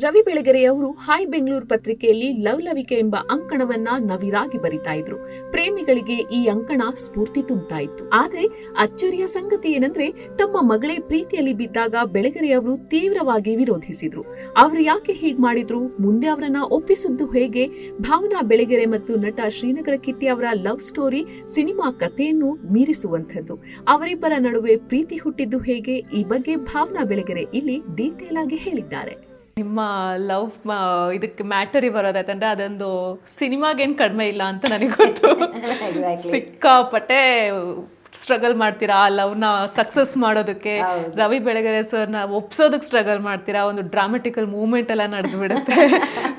Ravi ಬೆಳಗೆರೆಯವರು hi Bengaluru ಪತ್ರಿಕೆಯಲ್ಲಿ ಲವ್ಲವಿಕೆ ಎಂಬ ಅಂಕಣವನ್ನ ನವಿರಾಗಿ ಬರಿತಾ ಇದ್ರು. ಪ್ರೇಮಿಗಳಿಗೆ ಈ ಅಂಕಣ ಸ್ಫೂರ್ತಿ ತುಂಬುತ್ತಾ ಇತ್ತು. ಆದ್ರೆ ಅಚ್ಚರಿಯ ಸಂಗತಿ ಏನಂದ್ರೆ ತಮ್ಮ ಮಗಳೇ ಪ್ರೀತಿಯಲ್ಲಿ ಬಿದ್ದಾಗ ಬೆಳಗೆರೆಯವರು ತೀವ್ರವಾಗಿ ವಿರೋಧಿಸಿದ್ರು. ಅವರು ಯಾಕೆ ಹೀಗೆ ಮಾಡಿದ್ರು? ಮುಂದೆ ಅವರನ್ನ ಒಪ್ಪಿಸಿದ್ದು ಹೇಗೆ? ಭಾವನಾ ಬೆಳಗೆರೆ ಮತ್ತು ನಟ ಶ್ರೀನಗರ ಕಿಟ್ಟಿ ಅವರ ಲವ್ ಸ್ಟೋರಿ, ಸಿನಿಮಾ ಕಥೆಯನ್ನು ಮೀರಿಸುವಂಥದ್ದು. ಅವರಿಬ್ಬರ ನಡುವೆ ಪ್ರೀತಿ ಹುಟ್ಟಿದ್ದು ಹೇಗೆ? ಈ ಬಗ್ಗೆ ಭಾವನಾ ಬೆಳಗೆರೆ ಇಲ್ಲಿ ಡೀಟೇಲ್ ಆಗಿ ಹೇಳಿದ್ದಾರೆ. ನಿಮ್ಮ ಲವ್ ಇದಕ್ಕೆ ಮ್ಯಾಟರಿ ಬರೋದಾಯ್ತಂದ್ರೆ ಅದೊಂದು ಸಿನಿಮಾಗೇನು ಕಡಿಮೆ ಇಲ್ಲ ಅಂತ ನನಗೆ ಗೊತ್ತು. ಸಿಕ್ಕಾಪಟ್ಟೆ ಸ್ಟ್ರಗಲ್ ಮಾಡ್ತೀರಾ? ಆ ಲವ್ನ ಸಕ್ಸಸ್ ಮಾಡೋದಕ್ಕೆ. ರವಿ ಬೆಳಗೆರೆ ಸರ್ನ ಒಪ್ಸೋದಕ್ಕೆ ಸ್ಟ್ರಗಲ್ ಮಾಡ್ತೀರಾ? ಒಂದು ಡ್ರಾಮೆಟಿಕಲ್ ಮೂಮೆಂಟ್ ಎಲ್ಲ ನಡೆದು ಬಿಡುತ್ತೆ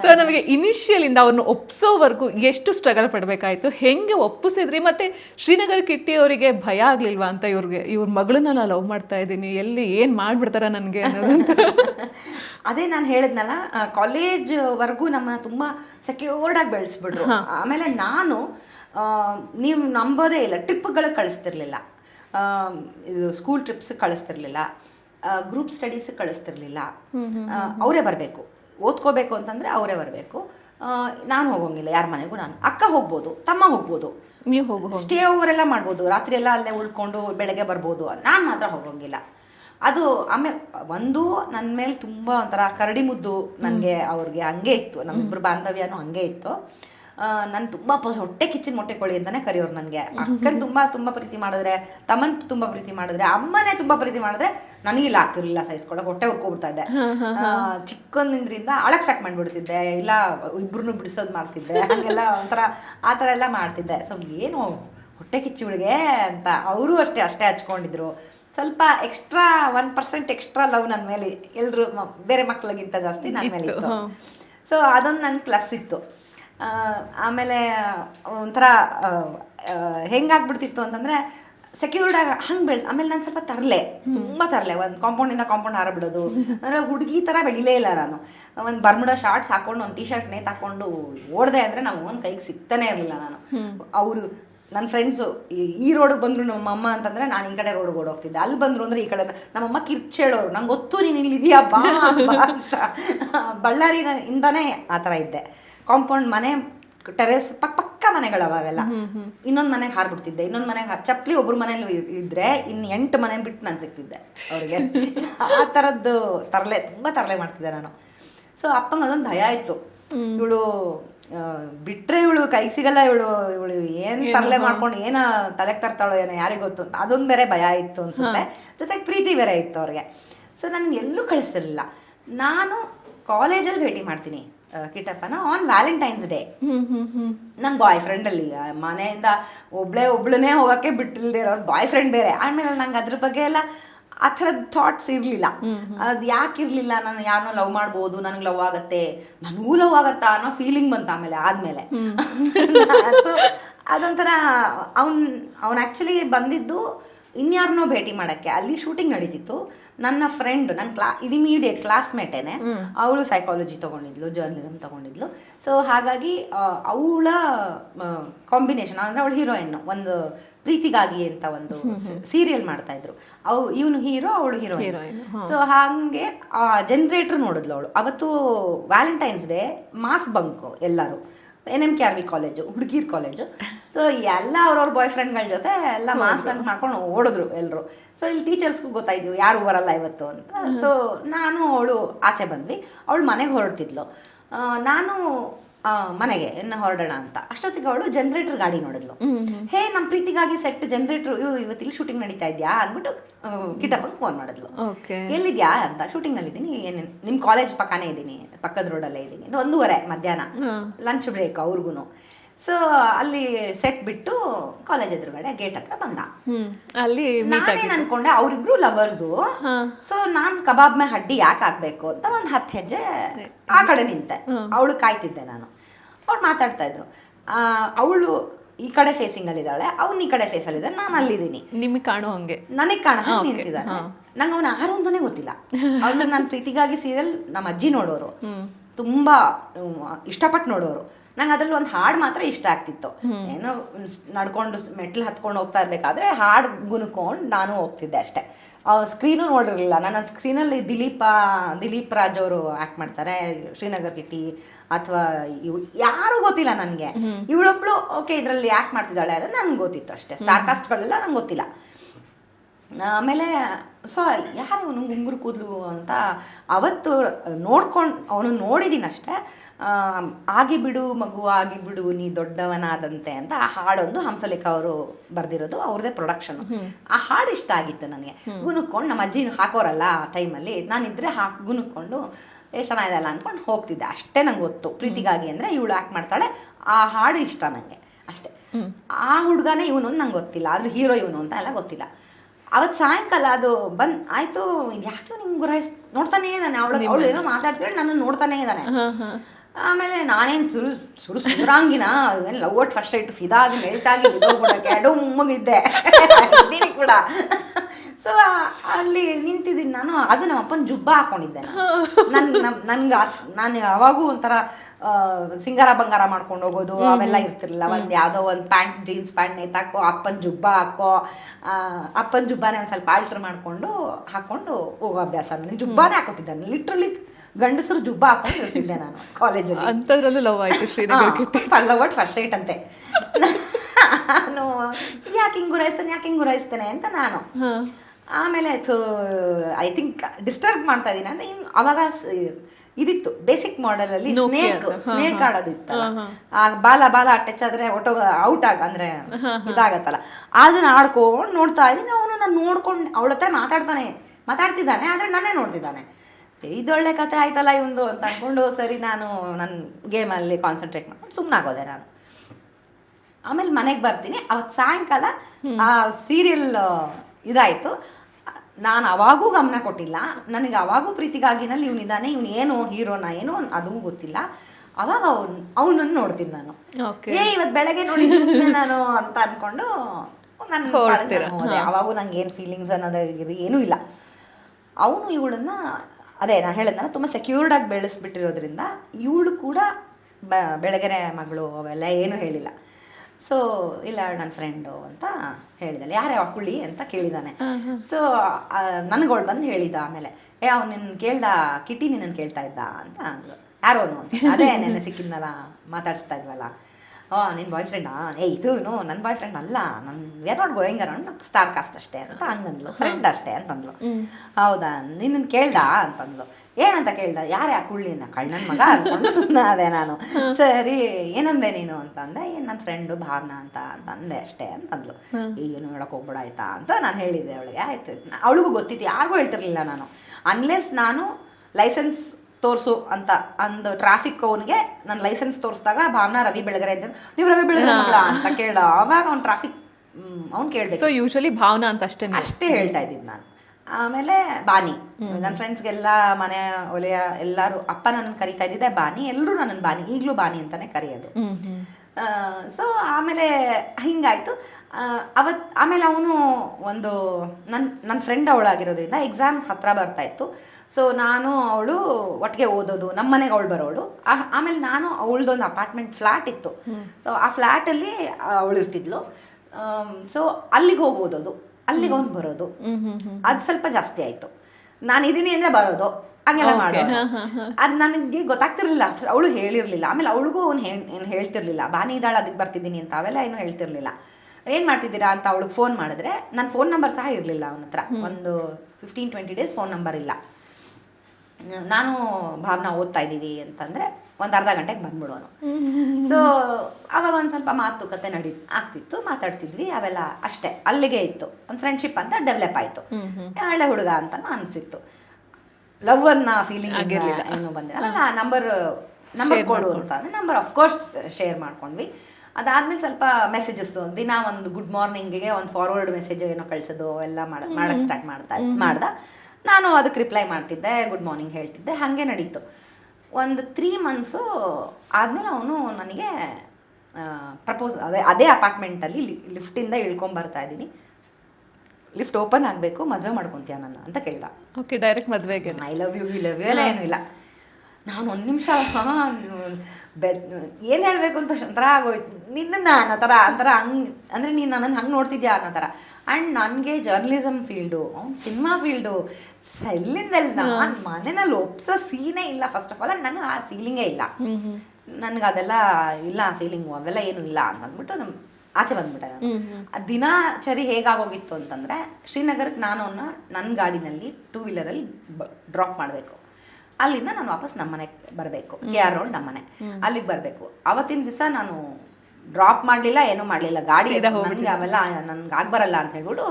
ಸೊ ನಮಗೆ ಇನಿಷಿಯಲ್ ಇಂದ ಅವ್ರನ್ನ ಒಪ್ಸೋವರೆಗೂ ಎಷ್ಟು ಸ್ಟ್ರಗಲ್ ಪಡಬೇಕಾಯ್ತು? ಹೆಂಗೆ ಒಪ್ಪಿಸಿದ್ರಿ? ಮತ್ತೆ ಶ್ರೀನಗರ್ ಕಿಟ್ಟಿ ಅವರಿಗೆ ಭಯ ಆಗ್ಲಿಲ್ವಾ ಅಂತ ಇವ್ರಿಗೆ? ಇವ್ರ ಮಗಳನ್ನ ನಾನು ಲವ್ ಮಾಡ್ತಾ ಇದ್ದೀನಿ. ಎಲ್ಲಿ ಏನ್ ಮಾಡ್ಬಿಡ್ತಾರ ನನಗೆ ಅನ್ನೋದಂತ ಅದೇ ನಾನು ಹೇಳಿದ್ನಲ್ಲ ಕಾಲೇಜ್ವರೆಗೂ ನಮ್ಮನ್ನ ತುಂಬಾ ಸೆಕ್ಯೂರ್ಡ್ ಆಗಿ ಬೆಳೆಸ್ಬಿಟ್ರು. ಆಮೇಲೆ ನಾನು ನೀವು ನಂಬೋದೇ ಇಲ್ಲ. ಟ್ರಿಪ್ಗಳು ಕಳಿಸ್ತಿರ್ಲಿಲ್ಲ. ಇದು ಸ್ಕೂಲ್ ಟ್ರಿಪ್ಸ್ ಕಳಿಸ್ತಿರ್ಲಿಲ್ಲ. ಗ್ರೂಪ್ ಸ್ಟಡೀಸ್ ಕಳಿಸ್ತಿರ್ಲಿಲ್ಲ. ಅವರೇ ಬರಬೇಕು. ಓದ್ಕೋಬೇಕು ಅಂತಂದರೆ ಅವರೇ ಬರಬೇಕು. ನಾನು ಹೋಗೋಂಗಿಲ್ಲ. ಯಾರ ಮನೆಗೂ ನಾನು. ಅಕ್ಕ ಹೋಗ್ಬೋದು. ತಮ್ಮ ಹೋಗ್ಬೋದು. ನೀವು ಹೋಗೋ ಸ್ಟೇ ಓವರ್ ಎಲ್ಲ ಮಾಡ್ಬೋದು. ರಾತ್ರಿ ಎಲ್ಲ ಅಲ್ಲೇ ಉಳ್ಕೊಂಡು ಬೆಳಗ್ಗೆ ಬರ್ಬೋದು. ನಾನು ಮಾತ್ರ ಹೋಗೋಂಗಿಲ್ಲ. ಅದು ಆಮೇಲೆ ಒಂದು ನನ್ನ ಮೇಲೆ ತುಂಬ ಒಂಥರ ಕರಡಿ ಮುದ್ದು ನನಗೆ ಅವ್ರಿಗೆ ಹಂಗೆ ಇತ್ತು. ನಮ್ಮಿಬ್ರು ಬಾಂಧವ್ಯನೂ ಹಂಗೆ ಇತ್ತು. ನಾನು ತುಂಬಾ ಪೊಸ ಹೊಟ್ಟೆ ಕಿಚ್ಚಿನ ಮೊಟ್ಟೆ ಕೋಳಿ ಅಂತಾನೆ ಕರೆಯೋರು ನನಗೆ. ಅಕ್ಕನ್ ತುಂಬಾ ತುಂಬಾ ಪ್ರೀತಿ ಮಾಡಿದ್ರೆ ತಮ್ಮನ್ ತುಂಬಾ ಪ್ರೀತಿ ಮಾಡಿದ್ರೆ ಅಮ್ಮನೇ ತುಂಬಾ ಪ್ರೀತಿ ಮಾಡಿದ್ರೆ ನನಗಿಲ್ಲ ಆಗ್ತಿರ್ಲಿಲ್ಲ ಸಹಿಸ್ಕೊಳಕ್ ಹೊಟ್ಟೆ ಉರ್ಕೊಬಿಡ್ತಾ ಇದ್ದೆ. ಆ, ಚಿಕ್ಕಂದಿಂದ್ರಿಂದ ಅಳಕ್ ಸ್ಟಾರ್ಟ್ ಮಾಡ್ಬಿಡ್ತಿದ್ದೆ. ಇಲ್ಲ ಇಬ್ರು ಬಿಡಿಸೋದು ಮಾಡ್ತಿದ್ದೆ. ಹಂಗೆಲ್ಲ ಒಂಥರ ಆ ಥರ ಎಲ್ಲ ಮಾಡ್ತಿದ್ದೆ. ಸೊ ಏನು ಹೊಟ್ಟೆ ಕಿಚ್ಚುಳಿಗೆ ಅಂತ ಅವರು ಅಷ್ಟೇ ಅಷ್ಟೇ ಹಚ್ಕೊಂಡಿದ್ರು. ಸ್ವಲ್ಪ extra one percent extra love ನನ್ನ ಮೇಲೆ. ಎಲ್ಲರೂ ಬೇರೆ ಮಕ್ಳಿಗಿಂತ ಜಾಸ್ತಿ ನನ್ನ ಮೇಲೆ ಇತ್ತು ಸೊ ಅದೊಂದು ನನ್ನ ಪ್ಲಸ್ ಇತ್ತು. ಆಮೇಲೆ ಒಂಥರ ಹೆಂಗಾಗ್ಬಿಡ್ತಿತ್ತು ಅಂತಂದ್ರೆ ಸೆಕ್ಯೂರ್ಡ್ ಆಗಿ ಹಂಗೆ ಬೆಳೆ, ಆಮೇಲೆ ನಾನು ಸ್ವಲ್ಪ ತರಲೆ, ತುಂಬ ತರಲೆ, ಒಂದು ಕಾಂಪೌಂಡಿಂದ ಕಾಂಪೌಂಡ್ ಹಾರಬಿಡೋದು ಅಂದರೆ ಹುಡುಗಿ ಥರ ಬೆಳಿಲೇ ಇಲ್ಲ ನಾನು. ಒಂದು ಬರ್ಮುಡ ಶಾರ್ಟ್ಸ್ ಹಾಕೊಂಡು, ಒಂದು ಟಿ ಶರ್ಟ್ ನೇತ್ ಹಾಕೊಂಡು ಓಡ್ದೆ ಅಂದರೆ ನಾವು ಒಂದು ಕೈಗೆ ಸಿಗ್ತಾನೆ ಇರಲಿಲ್ಲ ನಾನು. ಅವರು ನನ್ನ ಫ್ರೆಂಡ್ಸು ಈ ರೋಡಿಗೆ ಬಂದರು ನಮ್ಮಮ್ಮ ಅಂತಂದರೆ ನಾನು ಈ ಕಡೆ ರೋಡ್ಗೆ ಓಡೋಗ್ತಿದ್ದೆ. ಅಲ್ಲಿ ಬಂದರು ಅಂದರೆ ಈ ಕಡೆ ನಮ್ಮಮ್ಮ ಕಿರ್ಚೇಳೋರು ನಂಗೆ ಗೊತ್ತು ನೀನು ಇಲ್ಲಿ ಇದೆಯಾ ಬಾ ಬಾ ಅಂತ. ಬಳ್ಳಾರಿನ, ಇಂದಾನೇ ಆ ಥರ ಇದ್ದೆ. ಕಾಂಪೌಂಡ್ ಮನೆ ಟೆರೆಸ್ ಪಕ್ಕ ಪಕ್ಕ ಮನೆಗಳು ಅವಾಗೆಲ್ಲ. ಇನ್ನೊಂದು ಮನೆಗೆ ಹಾರ್ಬಿಡ್ತಿದ್ದೆ ಇನ್ನೊಂದು ಮನೆಗೆ ಚಪ್ಪಲಿ ಒಬ್ರು ಮನೇಲಿ ಇದ್ರೆ ಇನ್ನು ಎಂಟು ಮನೆ ಬಿಟ್ಟು ನಾನು ಸಿಗ್ತಿದ್ದೆ ಅವ್ರಿಗೆ. ಆ ಥರದ್ದು ತರಲೆ ತುಂಬ ತರಲೆ ಮಾಡ್ತಿದ್ದೆ ನಾನು. ಸೊ ಅಪ್ಪಂಗೆ ಅದೊಂದು ಭಯ ಇತ್ತು. ಇವಳು ಬಿಟ್ರೆ ಇವಳು ಕೈ ಸಿಗಲ್ಲ ಇವಳು ಇವಳು ಏನ್ ತರಲೆ ಮಾಡ್ಕೊಂಡು ಏನ ತಲೆಗೆ ತರ್ತಾಳೋ ಏನೋ ಯಾರಿಗೆ ಗೊತ್ತು ಅಂತ ಅದೊಂದು ಬೇರೆ ಭಯ ಇತ್ತು ಅನ್ಸುತ್ತೆ. ಜೊತೆಗೆ ಪ್ರೀತಿ ಬೇರೆ ಇತ್ತು ಅವ್ರಿಗೆ. ಸೊ ನನಗೆ ಎಲ್ಲೂ ಕಳಿಸ್ತಿರ್ಲಿಲ್ಲ. ನಾನು ಕಾಲೇಜಲ್ಲಿ ಭೇಟಿ ಮಾಡ್ತೀನಿ. ಆ, ಕಿಟ್ಟಪ್ಪನ on valentine's day hmm hmm hmm. ನಂಗೆ ಬಾಯ್ ಫ್ರೆಂಡ್ ಅಲ್ಲಿ ಮನೆಯಿಂದ ಒಬ್ಳೆ ಒಬ್ಳನೇ ಹೋಗಕ್ಕೆ ಬಿಟ್ಟಿಲ್ದೇ ಅವ್ರ ಬಾಯ್ ಫ್ರೆಂಡ್ ಬೇರೆ. ಆಮೇಲೆ ನಂಗೆ ಅದ್ರ ಬಗ್ಗೆ ಎಲ್ಲ ಆ ಥರದ ಥಾಟ್ಸ್ ಇರಲಿಲ್ಲ. ಅದು ಯಾಕೆ ಇರಲಿಲ್ಲ? ನಾನು ಯಾರನ್ನೋ ಲವ್ ಮಾಡ್ಬೋದು ನನಗೆ ಲವ್ ಆಗತ್ತೆ. ನನಗೂ ಲವ್ ಆಗತ್ತಾ ಅನ್ನೋ ಫೀಲಿಂಗ್ ಬಂತ ಆಮೇಲೆ ಆದ್ಮೇಲೆ. ಸೊ ಅದೊಂಥರ ಅವ್ನ್ ಅವ್ನು ಆ್ಯಕ್ಚುಲಿ ಬಂದಿದ್ದು ಇನ್ಯಾರನ್ನೋ ಭೇಟಿ ಮಾಡಕ್ಕೆ ಅಲ್ಲಿ ಶೂಟಿಂಗ್ ನಡೀತಿತ್ತು. ನನ್ನ ಫ್ರೆಂಡ್ ನನ್ನ ಕ್ಲಾ ಇಮಿಡಿಯೇಟ್ ಕ್ಲಾಸ್ಮೇಟೇನೆ ಅವಳು ಸೈಕಾಲಜಿ ತೊಗೊಂಡಿದ್ಲು ಜರ್ನಲಿಸಮ್ ತೊಗೊಂಡಿದ್ಲು. ಸೊ ಹಾಗಾಗಿ ಅವಳ ಕಾಂಬಿನೇಷನ್ ಅಂದ್ರೆ ಅವಳು ಹೀರೋಯಿನ್ ಒಂದು ಪ್ರೀತಿಗಾಗಿ ಅಂತ ಒಂದು ಸೀರಿಯಲ್ ಮಾಡ್ತಾ ಇದ್ರು. ಅವು ಇವನು ಹೀರೋ ಅವಳು ಹೀರೋಯಿನ್ ಸೊ ಹಾಗೆ ಜನರೇಟರ್ ನೋಡಿದ್ಲು ಅವಳು. ಅವತ್ತು ವ್ಯಾಲೆಂಟೈನ್ಸ್ ಡೇ ಮಾಸ್ ಬಂಕು ಎಲ್ಲರೂ. N M K R V college ಹುಡುಗಿರ್ ಕಾಲೇಜು ಸೊ ಎಲ್ಲ ಅವ್ರವ್ರ ಬಾಯ್ ಫ್ರೆಂಡ್ಗಳ ಜೊತೆ ಎಲ್ಲ ಮಾಸ್ಕ್ ಅಂತ ಮಾಡ್ಕೊಂಡು ಓಡಿದ್ರು ಎಲ್ಲರೂ ಸೊ ಇಲ್ಲಿ ಟೀಚರ್ಸ್ಗೂ ಗೊತ್ತಾಯ್ತು ಯಾರು ಬರಲ್ಲ ಇವತ್ತು ಅಂತ. ಸೊ ನಾನು ಅವಳು ಆಚೆ ಬಂದ್ವಿ. ಅವಳು ಮನೆಗೆ ಹೊರಡ್ತಿದ್ಲು. ನಾನು ಮನೆಗೆ ಇನ್ನು ಹೊರಡೋಣ ಅಂತ. ಅಷ್ಟೊತ್ತಿಗೆ ಅವಳು ಜನರೇಟರ್ ಗಾಡಿ ನೋಡಿದ್ಲು. ಹೇ ನಮ್ಮ ಪ್ರೀತಿಗಾಗಿ ಸೆಟ್ ಜನರೇಟರ್ ಇವತ್ತು ಇಲ್ಲಿ ಶೂಟಿಂಗ್ ನಡೀತಾ ಇದೆಯಾ ಅಂದ್ಬಿಟ್ಟು ಕಿಟಪ್ಪಂಗೆ ಫೋನ್ ಮಾಡಿದ್ಲು. ಎಲ್ಲಿದ್ಯಾ ಅಂತ ಶೂಟಿಂಗ್ ಅಲ್ಲಿ ಇದ್ದೀನಿ ಏನೇನು ನಿಮ್ಮ ಕಾಲೇಜ್ ಪಕ್ಕನೇ ಇದ್ದೀನಿ ಪಕ್ಕದ ರೋಡಲ್ಲೇ ಇದ್ದೀನಿ ಇದು ಒಂದೂವರೆ ಮಧ್ಯಾಹ್ನ ಲಂಚ್ ಬ್ರೇಕ್ ಅವ್ರಿಗೂ ಸೊ ಅಲ್ಲಿ ಸೆಟ್ ಬಿಟ್ಟು ಕಾಲೇಜ್ ಎದುರುಗಡೆ ಗೇಟ್ ಹತ್ರ ಬಂದ. ಅಲ್ಲಿ ನಾನೇನ್ ಅನ್ಕೊಂಡೆ ಅವ್ರಿಬ್ರು ಲವರ್ಸು ಸೊ ನಾನ್ ಕಬಾಬ್ ಮೇ ಹಡ್ಡಿ ಯಾಕೆ ಹಾಕ್ಬೇಕು ಅಂತ ಒಂದ್ ಹತ್ತು ಹೆಜ್ಜೆ ಆ ಕಡೆ ನಿಂತೆ. ಅವಳು ಕಾಯ್ತಿದ್ದೆ ನಾನು. ಅವ್ಳು ಮಾತಾಡ್ತಾ ಇದ್ರು. ಅವಳು ಈ ಕಡೆ ಫೇಸಿಂಗ್ ಅಲ್ಲಿ ಇದ್ದಾಳೆ ಅವ್ನು ಈ ಕಡೆ ಫೇಸ್ ಅಲ್ಲಿ ಇದ್ದಾಳೆ ನಾನು ಅಲ್ಲಿದ್ದೀನಿ. ನಿಮಗೆ ಕಾಣೋ ಹಂಗೆ. ನನಗೆ ಕಾಣ ನಿಂತಿದ್ದಾನೆ ನಂಗೆ ಅವನ ಯಾರು ಅಂತಾನೆ ಗೊತ್ತಿಲ್ಲ. ಅವ್ನು ನನ್ನ ಪ್ರೀತಿಗಾಗಿ ಸೀರಿಯಲ್ ನಮ್ಮ ಅಜ್ಜಿ ನೋಡೋರು. ತುಂಬಾ ಇಷ್ಟಪಟ್ಟು ನೋಡೋರು. ನಂಗೆ ಅದ್ರಲ್ಲಿ ಒಂದು ಹಾಡು ಮಾತ್ರ ಇಷ್ಟ ಆಗ್ತಿತ್ತು. ಏನೋ ನಡ್ಕೊಂಡು ಮೆಟ್ಲು ಹತ್ಕೊಂಡು ಹೋಗ್ತಾ ಇರ್ಬೇಕಾದ್ರೆ ಹಾಡು ಗುನ್ಕೊಂಡು ನಾನು ಹೋಗ್ತಿದ್ದೆ ಅಷ್ಟೇ. ಸ್ಕ್ರೀನು ನೋಡಿರಲಿಲ್ಲ. ನನ್ನ ಸ್ಕ್ರೀನಲ್ಲಿ ದಿಲೀಪ ದಿಲೀಪ್ ರಾಜ್ ಅವರು ಆ್ಯಕ್ಟ್ ಮಾಡ್ತಾರೆ ಶ್ರೀನಗರ್ ಕಿಟ್ಟಿ ಅಥವಾ ಇವು ಯಾರು ಗೊತ್ತಿಲ್ಲ ನನಗೆ. ಇವಳೊಬ್ಳು ಓಕೆ ಇದರಲ್ಲಿ ಆ್ಯಕ್ಟ್ ಮಾಡ್ತಿದ್ದಾಳೆ ಅದು ನನ್ಗೆ ಗೊತ್ತಿತ್ತು ಅಷ್ಟೇ. ಸ್ಟಾರ್ ಕಾಸ್ಟ್ಗಳೆಲ್ಲ ನಂಗೆ ಗೊತ್ತಿಲ್ಲ. ಆಮೇಲೆ ಸೊ ಯಾರು ಅವನು ಗುಂಗುರು ಕೂದಲು ಅಂತ ಅವತ್ತು ನೋಡ್ಕೊಂಡು ಅವನು ನೋಡಿದ್ದೀನಿ ಅಷ್ಟೇ ಆಗಿ ಬಿಡು ಮಗು ಆಗಿ ಬಿಡು ನೀ ದೊಡ್ಡವನಾದಂತೆ ಅಂತ ಆ ಹಾಡೊಂದು ಹಂಸಲೇಖ ಅವರು ಬರ್ದಿರೋದು ಅವ್ರದೇ ಪ್ರೊಡಕ್ಷನ್ ಆ ಹಾಡು ಇಷ್ಟ ಆಗಿತ್ತು ನನಗೆ. ಗುನುಕ್ಕೊಂಡು ನಮ್ಮ ಅಜ್ಜಿ ಹಾಕೋರಲ್ಲ ಆ ಟೈಮಲ್ಲಿ ನಾನಿದ್ರೆ ಹಾ ಏ ಚೆನ್ನಾಗಿದೆಲ್ಲ ಅನ್ಕೊಂಡು ಹೋಗ್ತಿದ್ದೆ. ಅಷ್ಟೇ ನಂಗೆ ಗೊತ್ತು. ಪ್ರೀತಿಗಾಗಿ ಅಂದರೆ ಇವಳು ಆ್ಯಕ್ಟ್ ಮಾಡ್ತಾಳೆ. ಆ ಹಾಡು ಇಷ್ಟ ನನಗೆ ಅಷ್ಟೇ. ಆ ಹುಡುಗನೇ ಇವನು ನಂಗೆ ಗೊತ್ತಿಲ್ಲ. ಆದ್ರೆ ಹೀರೋ ಇವನು ಅಂತ ಎಲ್ಲ ಗೊತ್ತಿಲ್ಲ. ಅವತ್ತು ಸಾಯಂಕಾಲ ಅದು ಬಂದ್ ಆಯ್ತು ಯಾಕೆ ನಿಂಗೆ ಗುರಾಯಿಸ್ ನೋಡ್ತಾನೇ ಇದ್ದಾನೆ. ಅವಳು ಅವಳು ಏನೋ ಮಾತಾಡ್ತಿದ್ರೆ ನನ್ನ ನೋಡ್ತಾನೇ ಇದ್ದಾನೆ. ಆಮೇಲೆ ನಾನೇನು ಸುರು ಸುರು ಸುರಾಂಗಿನ ಲವ್ ಒಟ್ ಫಸ್ಟ್ ಸೈಟ್ ಫಿದಾಗಿ ಮೆಲ್ಟಾಗಿ ಆಗಿ ಎರಡು ಎಡು ಮುಗಿದ್ದೆ ಇದ್ದೀನಿ ಕೂಡ. ಸೊ ಅಲ್ಲಿ ನಿಂತಿದ್ದೀನಿ ನಾನು. ಅದು ನಮ್ಮ ಅಪ್ಪನ ಜುಬ್ಬ ಹಾಕೊಂಡಿದ್ದೆ ನನ್ನ ನನ್ಗೆ ನಾನು ಯಾವಾಗೂ ಒಂಥರ ಸಿಂಗಾರ ಬಂಗಾರ ಮಾಡ್ಕೊಂಡು ಹೋಗೋದು ಅವೆಲ್ಲ ಇರ್ತಿರ್ಲಿಲ್ಲ. ಒಂದು ಯಾವುದೋ ಒಂದು ಪ್ಯಾಂಟ್ ಜೀನ್ಸ್ ಪ್ಯಾಂಟ್ ನೇತಾಕೋ ಅಪ್ಪನ ಜುಬ್ಬ ಹಾಕೋ ಅಪ್ಪನ ಜುಬ್ಬಾನೇ ಒಂದು ಸ್ವಲ್ಪ ಆಲ್ಟ್ರ್ ಮಾಡಿಕೊಂಡು ಹಾಕೊಂಡು ಹೋಗೋ ಅಭ್ಯಾಸ. ನನಗೆ ಜುಬ್ಬಾನೇ ಹಾಕೋತಿದ್ದೆ ಲಿಟ್ರಲಿ ಗಂಡಸರು ಜುಬ್ಬ ಹಾಕೊಂಡು ಇರ್ತಿದ್ದೆ ನಾನು ಕಾಲೇಜಲ್ಲಿ ಅಂಥದ್ರಲ್ಲೂ ಲವ್ ಆಯ್ತು ಶ್ರೀನಗರ್ ಲವ್ ಫಾಲೋವರ್ಡ್ ಫಸ್ಟ್ ಏಟ್ ಅಂತೆ. ನಾನು ಯಾಕೆ ಹಿಂಗ್ ಗುರಾಯಿಸ್ತಾನೆ ಯಾಕೆ ಹಿಂಗೆ ಗುರಾಯಿಸ್ತಾನೆ? ಅಂತ ನಾನು. ಆಮೇಲೆ ಐ ಥಿಂಕ್ ಡಿಸ್ಟರ್ಬ್ ಮಾಡ್ತಾ ಇದ್ದೀನಿ. ಅಂದ್ರೆ ಇನ್ನು ಅವಾಗ ಇದಿತ್ತು ಬೇಸಿಕ್ ಮಾಡೆಲ್ ಅಲ್ಲಿ ಸ್ನೇಕ್ ಸ್ನೇಕ್ ಹಾ. ಆಡೋದಿತ್ತು ಆ ಬಾಲ ಬಾಲ ಟಚ್ ಆದ್ರೆ ಒಟ್ಟೋ ಔಟ್ ಆಗ ಅಂದ್ರೆ ಇದಾಗತ್ತಲ್ಲ. ಅದನ್ನ ಆಡ್ಕೊಂಡು ನೋಡ್ತಾ ಇದ್ದೀನಿ ಅವನು ನಾನು ನೋಡ್ಕೊಂಡು ಅವಳ ಹತ್ರ ಮಾತಾಡ್ತಾನೆ ಮಾತಾಡ್ತಿದ್ದಾನೆ ಆದ್ರೆ ನಾನೇ ನೋಡ್ತಿದ್ದಾನೆ. ಇದೊಳ್ಳೆ ಕತೆ ಆಯ್ತಲ್ಲ ಇವಂದು ಅಂತ ಅನ್ಕೊಂಡು ಸರಿ ನಾನು ನನ್ನ ಗೇಮಲ್ಲಿ ಕಾನ್ಸಂಟ್ರೇಟ್ ಮಾಡ್ಕೊಂಡು ಸುಮ್ಮನಾಗೋದೆ ನಾನು. ಆಮೇಲೆ ಮನೆಗೆ ಬರ್ತೀನಿ. ಅವತ್ತು ಸಾಯಂಕಾಲ ಆ ಸೀರಿಯಲ್ ಇದಾಯಿತು. ನಾನು ಅವಾಗೂ ಗಮನ ಕೊಟ್ಟಿಲ್ಲ. ನನಗೆ ಅವಾಗೂ ಪ್ರೀತಿಗಾಗಿನಲ್ಲಿ ಇವನಿದ್ದಾನೆ ಇವನು ಏನು ಹೀರೋನ ಏನು ಅದು ಗೊತ್ತಿಲ್ಲ. ಅವಾಗ ಅವನ್ ಅವನನ್ನು ನೋಡ್ತೀನಿ ನಾನು. ಏ ಇವತ್ತು ಬೆಳಗ್ಗೆ ನೋಡಿ ನಾನು ಅಂತ ಅನ್ಕೊಂಡು ನನ್ನ ಅವಾಗೂ ನಂಗೆ ಏನು ಫೀಲಿಂಗ್ಸ್ ಅನ್ನೋದಾಗಿರಿ ಏನೂ ಇಲ್ಲ. ಅವನು ಇವಳನ್ನ ಅದೇ ನಾನು ಹೇಳಿದ್ನಲ್ಲ ತುಂಬ ಸೆಕ್ಯೂರ್ಡ್ ಆಗಿ ಬೆಳೆಸ್ಬಿಟ್ಟಿರೋದ್ರಿಂದ ಇವಳು ಕೂಡ ಬ ಬೆಳಗೆರೆ ಮಗಳು ಅವೆಲ್ಲ ಏನೂ ಹೇಳಿಲ್ಲ. ಸೊ ಇಲ್ಲ ನನ್ನ ಫ್ರೆಂಡು ಅಂತ ಹೇಳಿದಾಳೆ. ಯಾರೇ ಕುಳಿ ಅಂತ ಕೇಳಿದಾನೆ. ಸೊ ನನಗಳು ಬಂದು ಹೇಳಿದ ಆಮೇಲೆ ಏ ಅವ್ನು ನಿನ್ನ ಕೇಳ್ದ ಕಿಟ್ಟಿ ನಿನ್ನನ್ನು ಕೇಳ್ತಾ ಇದ್ದ ಅಂತ ಅಂದ್ಲು ಯಾರೋ ಅವನು? ಅಂತ ಅದೇ ನೆನ್ನೆ ಸಿಕ್ಕಿದ್ನಲ್ಲ ಮಾತಾಡಿಸ್ತಾ ಇದ್ವಲ್ಲ. ಓ ನಿನ್ನ ಬಾಯ್ ಫ್ರೆಂಡಾ ಏ ಇದು ನೋ ನನ್ನ ಬಾಯ್ ಫ್ರೆಂಡ್ ಅಲ್ಲ. ನನ್ನ were not going around star cast ಅಷ್ಟೇ ಅಂತ ಹಂಗಂದ್ಲು ಫ್ರೆಂಡ್ ಅಷ್ಟೇ ಅಂತಂದ್ಲು. ಹೌದಾ? ನಿನ್ನನ್ನು ಕೇಳ್ದ ಅಂತಂದ್ಲು. ಏನಂತ ಕೇಳ್ದ? ಯಾರೇ ಆ ಕುಳ್ಳಿನ ಕಳ್ಳನ ಮಗ ಅಂದ್ಕೊಂಡು ಸುಮ್ಮನೆ ಅದೇ ನಾನು. ಸರಿ ಏನಂದೆ ನೀನು ಅಂತಂದೆ? ಏನು ನನ್ನ ಫ್ರೆಂಡು ಭಾವನಾ ಅಂತ ಅಂತಂದೆ ಅಷ್ಟೇ ಅಂತಂದ್ಲು. ಏನು ಹೇಳಕ್ ಹೋಗ್ಬೇಡ ಆಯ್ತಾ ಅಂತ ನಾನು ಹೇಳಿದ್ದೆ ಅವಳಿಗೆ. ಆಯ್ತು. ಅವಳಿಗೂ ಗೊತ್ತಿತ್ತು ಯಾರಿಗೂ ಹೇಳ್ತಿರ್ಲಿಲ್ಲ ನಾನು. ಅನ್ಲೆಸ್ ನಾನು ಲೈಸೆನ್ಸ್ ತೋರಿಸು ಅಂತ ಅಂದು ಟ್ರಾಫಿಕ್ ಅವನಿಗೆ ನನ್ನ ಲೈಸೆನ್ಸ್ ತೋರಿಸಿದಾಗ ಭಾವನಾ ರವಿ ಬೆಳಗರೆ ಅಂತ ನೀವು ರವಿ ಬೆಳಗರೆ ಅಂತ ಕೇಳ ಅವಾಗ ಅವ್ನು ಟ್ರಾಫಿಕ್ ಅವ್ನು ಕೇಳಬೇಕು. ಸೊ ಯೂಶಲಿ ಭಾವನಾ ಅಂತ ಅಷ್ಟೇ. ಅಷ್ಟೇ ಹೇಳ್ತಾ ಇದ್ದೀನಿ ನಾನು. ಆಮೇಲೆ ಬಾನಿ. ನನ್ನ ಫ್ರೆಂಡ್ಸ್ಗೆಲ್ಲ ಮನೆ ಒಲೆಯ ಎಲ್ಲರೂ ಅಪ್ಪ ನನ್ನ ಕರಿತಾ ಇದ್ದಿದ್ದೆ ಬಾನಿ. ಎಲ್ಲರೂ ನನ್ನ ಬಾನಿ ಈಗಲೂ ಬಾನಿ ಅಂತಾನೆ ಕರೆಯೋದು. ಸೊ ಆಮೇಲೆ ಹೀಗಾಯಿತು. ಅವತ್ತು ಅವತ್ ಆಮೇಲೆ ಅವನು ಒಂದು ನನ್ನ ನನ್ನ ಫ್ರೆಂಡ್ ಅವಳಾಗಿರೋದ್ರಿಂದ ಎಕ್ಸಾಮ್ ಹತ್ರ ಬರ್ತಾ ಇತ್ತು. ಸೊ ನಾನು ಅವಳು ಒಟ್ಟಿಗೆ ಓದೋದು ನಮ್ಮ ಮನೆಗೆ ಅವಳು ಬರೋಳು. ಆಮೇಲೆ ನಾನು ಅವಳದೊಂದು ಅಪಾರ್ಟ್ಮೆಂಟ್ ಫ್ಲ್ಯಾಟ್ ಇತ್ತು. ಸೊ ಆ ಫ್ಲ್ಯಾಟಲ್ಲಿ ಅವಳು ಇರ್ತಿದ್ಲು. ಸೊ ಅಲ್ಲಿಗೆ ಹೋಗಿ ಓದೋದು ಅಲ್ಲಿಗೆ ಅವ್ನು ಬರೋದು. ಅದು ಸ್ವಲ್ಪ ಜಾಸ್ತಿ ಆಯಿತು. ನಾನು ಇದೀನಿ ಅಂದರೆ ಬರೋದು. ಹಂಗೆಲ್ಲ ಮಾಡೋದು ಅದು ನನಗೆ ಗೊತ್ತಾಗ್ತಿರ್ಲಿಲ್ಲ. ಅವಳು ಹೇಳಿರ್ಲಿಲ್ಲ. ಆಮೇಲೆ ಅವಳಿಗೂ ಅವ್ನು ಏನು ಹೇಳ್ತಿರ್ಲಿಲ್ಲ. ಬಾನಿ ಇದ್ದಾಳೆ ಅದಕ್ಕೆ ಬರ್ತಿದ್ದೀನಿ ಅಂತ ಅವೆಲ್ಲ ಏನು ಹೇಳ್ತಿರ್ಲಿಲ್ಲ. ಏನು ಮಾಡ್ತಿದ್ದೀರಾ? ಅಂತ ಅವಳಿಗೆ ಫೋನ್ ಮಾಡಿದ್ರೆ ನನ್ನ ಫೋನ್ ನಂಬರ್ ಸಹ ಇರಲಿಲ್ಲ ಅವನ ಹತ್ರ. ಒಂದು fifteen twenty days phone number ಇಲ್ಲ. ನಾನು ಭಾವನಾ ಓದ್ತಾ ಇದ್ದೀವಿ ಅಂತಂದ್ರೆ ಒಂದು ಅರ್ಧ ಗಂಟೆಗೆ ಬಂದ್ಬಿಡೋನು. ಸೊ ಅವಾಗ ಒಂದು ಸ್ವಲ್ಪ ಮಾತುಕತೆ ನಡಿ ಆಗ್ತಿತ್ತು. ಮಾತಾಡ್ತಿದ್ವಿ. ಅವೆಲ್ಲ ಅಷ್ಟೇ. ಅಲ್ಲಿಗೆ ಇತ್ತು. ಒಂದು ಫ್ರೆಂಡ್ಶಿಪ್ ಅಂತ ಡೆವಲಪ್ ಆಯಿತು. ಒಳ್ಳೆ ಹುಡುಗ ಅಂತ ಅನಿಸಿತ್ತು. ಲವ್ ಅನ್ನ ಫೀಲಿಂಗ್ ಆಗಿರಲಿಲ್ಲ ಏನು ಬಂದಿಲ್ಲ. ನಂಬರ್ ನಂಬರ್ ಕೊಡು ಅಂತ ಅಂದ್ರೆ ನಂಬರ್ ಅಫ್ಕೋರ್ಸ್ ಶೇರ್ ಮಾಡ್ಕೊಂಡ್ವಿ. ಅದಾದ್ಮೇಲೆ ಸ್ವಲ್ಪ ಮೆಸೇಜಸ್ ದಿನ ಒಂದು ಗುಡ್ ಮಾರ್ನಿಂಗಿಗೆ ಒಂದು ಫಾರ್ವರ್ಡ್ ಮೆಸೇಜ್ ಏನೋ ಕಳ್ಸೋದು ಎಲ್ಲ ಮಾಡಕ್ ಸ್ಟಾರ್ಟ್ ಮಾಡ್ತಾ ಮಾಡ್ದ. ನಾನು ಅದಕ್ಕೆ ರಿಪ್ಲೈ ಮಾಡ್ತಿದ್ದೆ ಗುಡ್ ಮಾರ್ನಿಂಗ್ ಹೇಳ್ತಿದ್ದೆ. ಹಾಗೆ ನಡೀತು. ಒಂದು ತ್ರೀ ಮಂತ್ಸು ಆದಮೇಲೆ ಅವನು ನನಗೆ ಪ್ರಪೋಸ್ ಅದೇ ಅದೇ ಅಪಾರ್ಟ್ಮೆಂಟಲ್ಲಿ ಲಿಫ್ಟಿಂದ ಇಳ್ಕೊಂಬರ್ತಾ ಇದ್ದೀನಿ. ಲಿಫ್ಟ್ ಓಪನ್ ಆಗಬೇಕು ಮದುವೆ ಮಾಡ್ಕೊತೀಯ ನನ್ನ ಅಂತ ಕೇಳ್ದ. ಓಕೆ ಡೈರೆಕ್ಟ್ ಮದುವೆಗೆ. I love you we love you ಎಲ್ಲ ಏನೂ ಇಲ್ಲ. ನಾನು ಒಂದು ನಿಮಿಷ ಬೆ ಏನು ಹೇಳಬೇಕು ಅಂತ ಒಂಥರ ಆಗೋಯ್ತು. ನಿನ್ನನ್ನ ಅನ್ನೋ ಥರ ಒಂಥರ ಹಂಗೆ ಅಂದರೆ ನೀನು ನನ್ನನ್ನು ಹಂಗೆ ನೋಡ್ತಿದ್ಯಾ ಅನ್ನೋ ಥರ. ಆ್ಯಂಡ್ ನನಗೆ ಜರ್ನಲಿಸಮ್ ಫೀಲ್ಡು ಸಿನಿಮಾ ಫೀಲ್ಡು ಎಲ್ಲಿಂದೆಲ್ಲ ನಾನು ಮನೆಯಲ್ಲಿ ಒಪ್ಸೋ ಸೀನೇ ಇಲ್ಲ ಫಸ್ಟ್ ಆಫ್ ಆಲ್ ಆ್ಯಂಡ್ ನನಗೆ ಆ ಫೀಲಿಂಗೇ ಇಲ್ಲ. ನನಗೆ ಅದೆಲ್ಲ ಇಲ್ಲ ಫೀಲಿಂಗು ಅವೆಲ್ಲ ಏನು ಇಲ್ಲ ಅಂತ ಅಂದ್ಬಿಟ್ಟು ನಮ್ಮ ಆಚೆ ಬಂದ್ಬಿಟ್ಟೆ ನಾನು. ಆ ದಿನಚರಿ ಹೇಗಾಗೋಗಿತ್ತು ಅಂತಂದ್ರೆ ಶ್ರೀನಗರಕ್ಕೆ ನಾನು ಅವನ್ನ ನನ್ನ ಗಾಡಿನಲ್ಲಿ ಟೂ ವೀಲರಲ್ಲಿ ಡ್ರಾಪ್ ಮಾಡಬೇಕು. ಅಲ್ಲಿಂದ ನಾನು ವಾಪಸ್ ನಮ್ಮ ಮನೆಗೆ ಬರಬೇಕು. ಕೆ ಆರ್ ರೋಡ್ ನಮ್ಮನೆ ಅಲ್ಲಿಗೆ ಬರಬೇಕು. ಅವತ್ತಿನ ದಿವಸ ನಾನು ಡ್ರಾಪ್ ಮಾಡಲಿಲ್ಲ ಏನೂ ಮಾಡಲಿಲ್ಲ. ಗಾಡಿ ನನಗೆ ಅವೆಲ್ಲ ನನ್ಗೆ ಆಗ್ಬರಲ್ಲ ಅಂತ ಹೇಳ್ಬಿಟ್ಟು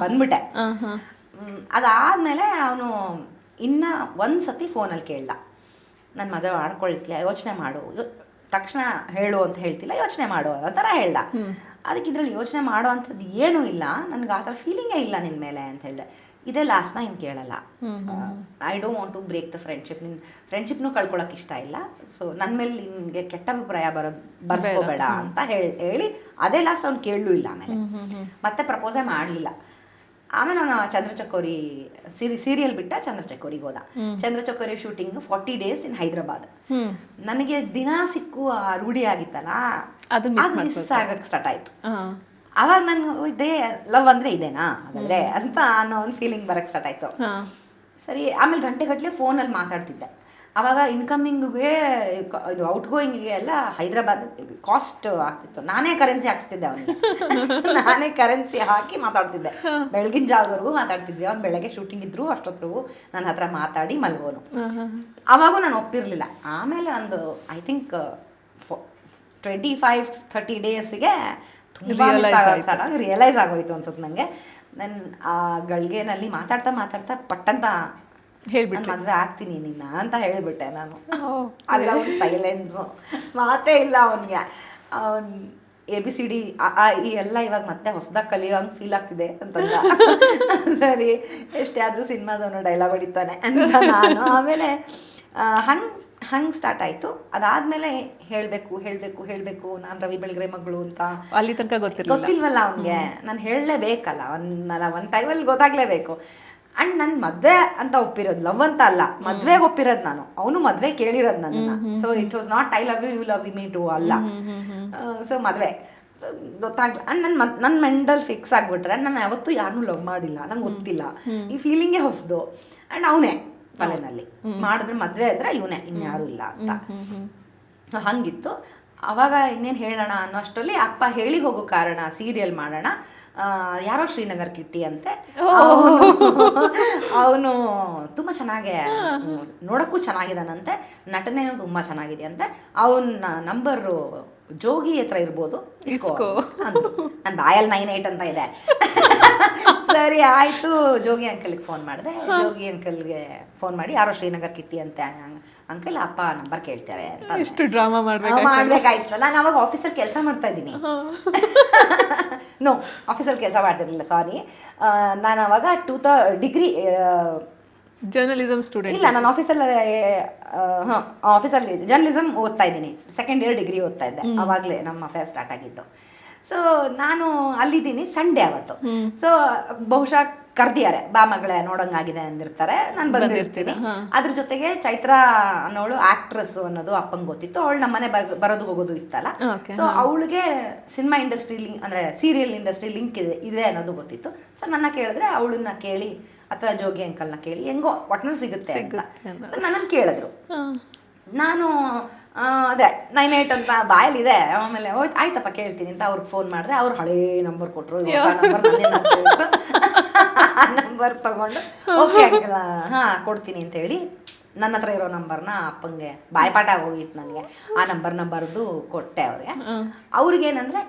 ಬಂದ್ಬಿಟ್ಟೆ. ಅದಾದ್ಮೇಲೆ ಅವನು ಇನ್ನ ಒಂದ್ ಸತಿ ಫೋನಲ್ಲಿ ಕೇಳ್ದ. ನನ್ನ ಮದುವೆ ಮಾಡ್ಕೊಳ್ತೀಯ ಯೋಚನೆ ಮಾಡು. ತಕ್ಷಣ ಹೇಳು ಅಂತ ಹೇಳ್ತಿಲ್ಲ ಯೋಚನೆ ಮಾಡು ಅನ್ನೋ ಥರ ಹೇಳ್ದ. ಅದಕ್ಕೆ ಇದ್ರಲ್ಲಿ ಯೋಚನೆ ಮಾಡೋ ಅಂಥದ್ದು ಏನೂ ಇಲ್ಲ ನನಗೆ ಆ ಥರ ಫೀಲಿಂಗೇ ಇಲ್ಲ ನಿನ್ನ ಮೇಲೆ ಅಂತ ಹೇಳಿದೆ. ಇದೇ ಲಾಸ್ಟ್ನ ಇನ್ನು ಕೇಳಲ್ಲ. I don't want to break the friendship ನಿನ್ನ ಫ್ರೆಂಡ್ಶಿಪ್ನೂ ಕಳ್ಕೊಳಕ್ಕೆ ಇಷ್ಟ ಇಲ್ಲ. ಸೊ ನನ್ನ ಮೇಲೆ ನಿನಗೆ ಕೆಟ್ಟ ಅಭಿಪ್ರಾಯ ಬರೋದು ಬರ್ಸ್ಕೋಬೇಡ ಅಂತ ಹೇಳಿ ಹೇಳಿ ಅದೇ ಲಾಸ್ಟ್ ಅವ್ನು ಕೇಳಲೂ ಇಲ್ಲ ಆಮೇಲೆ. ಮತ್ತೆ ಪ್ರಪೋಸೇ ಮಾಡಲಿಲ್ಲ. ಆಮೇಲೆ ಅವನು ಚಂದ್ರಚಕೋರಿ ಸೀರಿ ಸೀರಿಯಲ್ ಬಿಟ್ಟ ಚಂದ್ರಚಕೋರಿಗೆ ಹೋದ. Chandrachakori shooting forty days in Hyderabad. ನನಗೆ ದಿನ ಸಿಕ್ಕು ಆ ರೂಢಿ ಆಗಿತ್ತಲ್ಲ? ಅದು ಮಿಸ್ ಆಗಕ್ಕೆ ಸ್ಟಾರ್ಟ್ ಆಯ್ತು. ಅವಾಗ ನಾನು ಇದೇ ಲವ್ ಅಂದ್ರೆ ಇದೇನಾ? ಹಾಗಾದ್ರೆ ಅಂತ ಅನ್ನೋ ಒಂದು ಫೀಲಿಂಗ್ ಬರಕ್ ಸ್ಟಾರ್ಟ್ ಆಯ್ತು. ಸರಿ ಆಮೇಲೆ ಗಂಟೆ ಗಟ್ಟಲೆ ಫೋನಲ್ಲಿ ಮಾತಾಡ್ತಿದ್ದೆ. ಅವಾಗ ಇನ್ಕಮಿಂಗ್ಗೆ ಇದು ಔಟ್ ಗೋಯಿಂಗ್ಗೆ ಎಲ್ಲ ಹೈದರಾಬಾದ್ ಕಾಸ್ಟ್ ಆಗ್ತಿತ್ತು. ನಾನೇ ಕರೆನ್ಸಿ ಹಾಕ್ಸ್ತಿದ್ದೆ ಅವನಿಗೆ. ನಾನೇ ಕರೆನ್ಸಿ ಹಾಕಿ ಮಾತಾಡ್ತಿದ್ದೆ. ಬೆಳಗಿನ ಜಾವದವರೆಗೂ ಮಾತಾಡ್ತಿದ್ವಿ. ಅವ್ನು ಬೆಳಗ್ಗೆ ಶೂಟಿಂಗ್ ಇದ್ರು ಅಷ್ಟೊತ್ತರೆಗೂ ನನ್ನ ಹತ್ರ ಮಾತಾಡಿ ಮಲ್ಗೋನು. ಅವಾಗೂ ನಾನು ಒಪ್ಪಿರಲಿಲ್ಲ. ಆಮೇಲೆ ಒಂದು I think twenty five thirty ಡೇಸ್ಗೆ ತುಂಬ ರಿಯಲೈಸ್ ಆಗೋಯ್ತು ಅನ್ಸುತ್ತೆ ನನಗೆ ನನ್ನ ಆ ಗಳಿಗೆನಲ್ಲಿ ಮಾತಾಡ್ತಾ ಮಾತಾಡ್ತಾ ಪಟ್ಟಂತ ಹೇಳ್ಬಿಟ್ರಿ. ಮದ್ವೆ ಆಗ್ತೀನಿ ನಿನ್ನ ಅಂತ ಹೇಳ್ಬಿಟ್ಟೆ ನಾನು. ಅಲ್ಲ ಅವ್ನು ಸೈಲೆನ್ಸು ಮಾತೇ ಇಲ್ಲ ಅವನಿಗೆ. ಅವನ್ ಎ ಬಿ ಸಿ ಡಿ ಈ ಎಲ್ಲ ಇವಾಗ ಮತ್ತೆ ಹೊಸದಾಗಿ ಕಲಿಯೋಂಗೆ ಫೀಲ್ ಆಗ್ತಿದೆ ಅಂತಂದ. ಸರಿ ಎಷ್ಟೇ ಆದರೂ ಸಿನಿಮಾದವನು ಡೈಲಾಗ್ ಹೊಡಿತಾನೆ ಅಂತ ನಾನು. ಆಮೇಲೆ ಹಂಗೆ ಹಂಗೆ ಸ್ಟಾರ್ಟ್ ಆಯಿತು. ಅದಾದಮೇಲೆ ಹೇಳಬೇಕು ಹೇಳಬೇಕು ಹೇಳಬೇಕು ನಾನು ರವಿ ಬೆಳಗ್ರೆ ಮಗಳು ಅಂತ. ಅಲ್ಲಿ ತನಕ ಗೊತ್ತಿಲ್ಲ ಗೊತ್ತಿಲ್ವಲ್ಲ ಅವನಿಗೆ? ನಾನು ಹೇಳಲೇಬೇಕಲ್ಲ. ಒಂದು ಟೈಮಲ್ಲಿ ಗೊತ್ತಾಗ್ಲೇಬೇಕು. ಅಂಡ್ ನನ್ನ ಮದ್ವೆ ಅಂತ ಒಪ್ಪಿರೋದು ಲವ್ ಅಂತ ಅಲ್ಲ. ಮದ್ವೆಗೆ ಒಪ್ಪಿರೋದು ನಾನು. ಅವನು ಮದ್ವೆ ಕೇಳಿರೋದ್ ನನ್ನ so it was not I love you you love me too ಅಲ್ಲ. ಸೊ ಮದ್ವೆ. So, ಗೊತ್ತಾಗ್ಲ ಅಂಡ್ ನನ್ನ ನನ್ನ ಮೆಂಡಲ್ ಫಿಕ್ಸ್ ಆಗ್ಬಿಟ್ರೆ ನಾನು ಯಾವತ್ತೂ ಯಾರನ್ನೂ ಲವ್ ಮಾಡಿಲ್ಲ. ನಂಗೆ ಗೊತ್ತಿಲ್ಲ. ಈ ಫೀಲಿಂಗೇ ಹೊಸದು. ಅಂಡ್ ಅವನೇ ತಲೆನಲ್ಲಿ. ಮಾಡಿದ್ರೆ ಮದ್ವೆ ಆದ್ರೆ ಇವನೇ ಇನ್ಯಾರು ಇಲ್ಲ ಅಂತ. ಹಂಗಿತ್ತು. ಅವಾಗ ಇನ್ನೇನು ಹೇಳೋಣ ಅನ್ನೋ ಅಷ್ಟರಲ್ಲಿ ಅಪ್ಪ ಹೇಳಿ ಹೋಗೋ ಕಾರಣ ಸೀರಿಯಲ್ ಮಾಡೋಣ. ಯಾರೋ ಶ್ರೀನಗರ್ ಕಿಟ್ಟಿ ಅಂತೆ. ಅವನು ತುಂಬ ಚೆನ್ನಾಗೆ ನೋಡೋಕ್ಕೂ ಚೆನ್ನಾಗಿದ್ದಾನಂತೆ ನಟನೆನೂ ತುಂಬ ಚೆನ್ನಾಗಿದೆ ಅಂತೆ ಅವನ ನಂಬರು ಜೋಗಿ ಹತ್ರ ಇರ್ಬೋದು. ನನ್ನ ಬಾಯಲ್ಲಿ ನೈನ್ ಏಟ್ ಅಂತ ಇದೆ. ಸರಿ ಆಯ್ತು. ಜೋಗಿ ಅಂಕಲ್ಗೆ ಫೋನ್ ಮಾಡಿದೆ. ಜೋಗಿ ಅಂಕಲ್ಗೆ ಫೋನ್ ಮಾಡಿ ಯಾರೋ ಶ್ರೀನಗರ್ ಕಿಟ್ಟಿ ಅಂತೆ. ಅಂಕಲ್ ಅಪ್ಪ ನಂಬರ್ ಕೇಳ್ತಾರೆ ಅಂತ. ಡ್ರಾಮಾ ಮಾಡ್ಬೇಕಾಯ್ತು. ನಾನು ಅವಾಗ ಆಫೀಸಲ್ಲಿ ಕೆಲಸ ಮಾಡ್ತಾ ಇದ್ದೀನಿ. ನೋ ಆಫೀಸಲ್ಲಿ ಕೆಲಸ ಮಾಡ್ತಿರ್ಲಿಲ್ಲ ಸಾರಿ ನಾನು ಅವಾಗ ಟೂ ತ ಡಿಗ್ರಿ ಜರ್ನಲಿಸಮ್ ಸ್ಟೂಡೆಂಟ್ ಇಲ್ಲ ನಾನು ಆಫೀಸಲ್ಲಿ ಹಾಂ ಆಫೀಸಲ್ಲಿ ಜರ್ನಲಿಸಮ್ ಓದ್ತಾ ಇದ್ದೀನಿ. ಸೆಕೆಂಡ್ ಇಯರ್ ಡಿಗ್ರಿ ಓದ್ತಾ ಇದ್ದೆ. ಅವಾಗಲೇ ನಮ್ಮ ಅಫೇರ್ ಸ್ಟಾರ್ಟ್ ಆಗಿದ್ದು. ಸೊ ನಾನು ಅಲ್ಲಿದ್ದೀನಿ ಸಂಡೇ ಅವತ್ತು. ಸೊ ಬಹುಶಃ ಕರ್ದಿದ್ದಾರೆ ಬಾ ಮಗಳೇ ನೋಡಂಗಾಗಿದೆ ಅಂದಿರ್ತಾರೆ. ನಾನು ಬಂದಿರ್ತೀನಿ. ಅದ್ರ ಜೊತೆಗೆ ಚೈತ್ರ ಅನ್ನೋಳು ಆಕ್ಟ್ರೆಸ್ ಅನ್ನೋದು ಅಪ್ಪಂಗೆ ಗೊತ್ತಿತ್ತು. ಅವಳು ನಮ್ಮನೆ ಬರ- ಬರೋದು ಹೋಗೋದು ಇತ್ತಲ್ಲ. ಸೊ ಅವಳಿಗೆ ಸಿನಿಮಾ ಇಂಡಸ್ಟ್ರಿ ಲಿಂಕ್ ಅಂದ್ರೆ ಸೀರಿಯಲ್ ಇಂಡಸ್ಟ್ರಿ ಲಿಂಕ್ ಇದೆ ಇದೆ ಅನ್ನೋದು ಗೊತ್ತಿತ್ತು. ಸೊ ನನ್ನ ಕೇಳಿದ್ರೆ ಅವಳನ್ನ ಕೇಳಿ ಅಥವಾ ಜೋಗಿ ಅಂಕಲ್ನ ಕೇಳಿ ಹೆಂಗೋ ಒಟ್ನಲ್ಲಿ ಸಿಗುತ್ತೆ ಅಂತ. ನನ್ನನ್ನು ಕೇಳಿದ್ರು. ನಾನು ಅದೇ ನೈನ್ ಏಟ್ ಅಂತ ಬಾಯಲ್ಲಿದೆ. ಆಮೇಲೆ ಆಯ್ತಪ್ಪ ಕೇಳ್ತೀನಿ ಅಂತ ಅವ್ರಿಗೆ ಫೋನ್ ಮಾಡಿದೆ. ಅವ್ರು ಹಳೇ ನಂಬರ್ ಕೊಟ್ಟರು ನಂಬರ್ ತಗೊಂಡು ಓಕೆ ಅಂಕಲ್ ಹಾ ಕೊಡ್ತೀನಿ ಅಂತ ಹೇಳಿ ನನ್ನ ಹತ್ರ ಇರೋ ನಂಬರ್ನ ಅಪ್ಪಂಗೆ ಬಾಯ್ಪಾಠ ಹೋಗಿತ್ತು ನನಗೆ. ಆ ನಂಬರ್ನ ಬರೆದು ಕೊಟ್ಟೆ ಅವ್ರಿಗೆ. ಅವ್ರಿಗೇನಂದ್ರೆ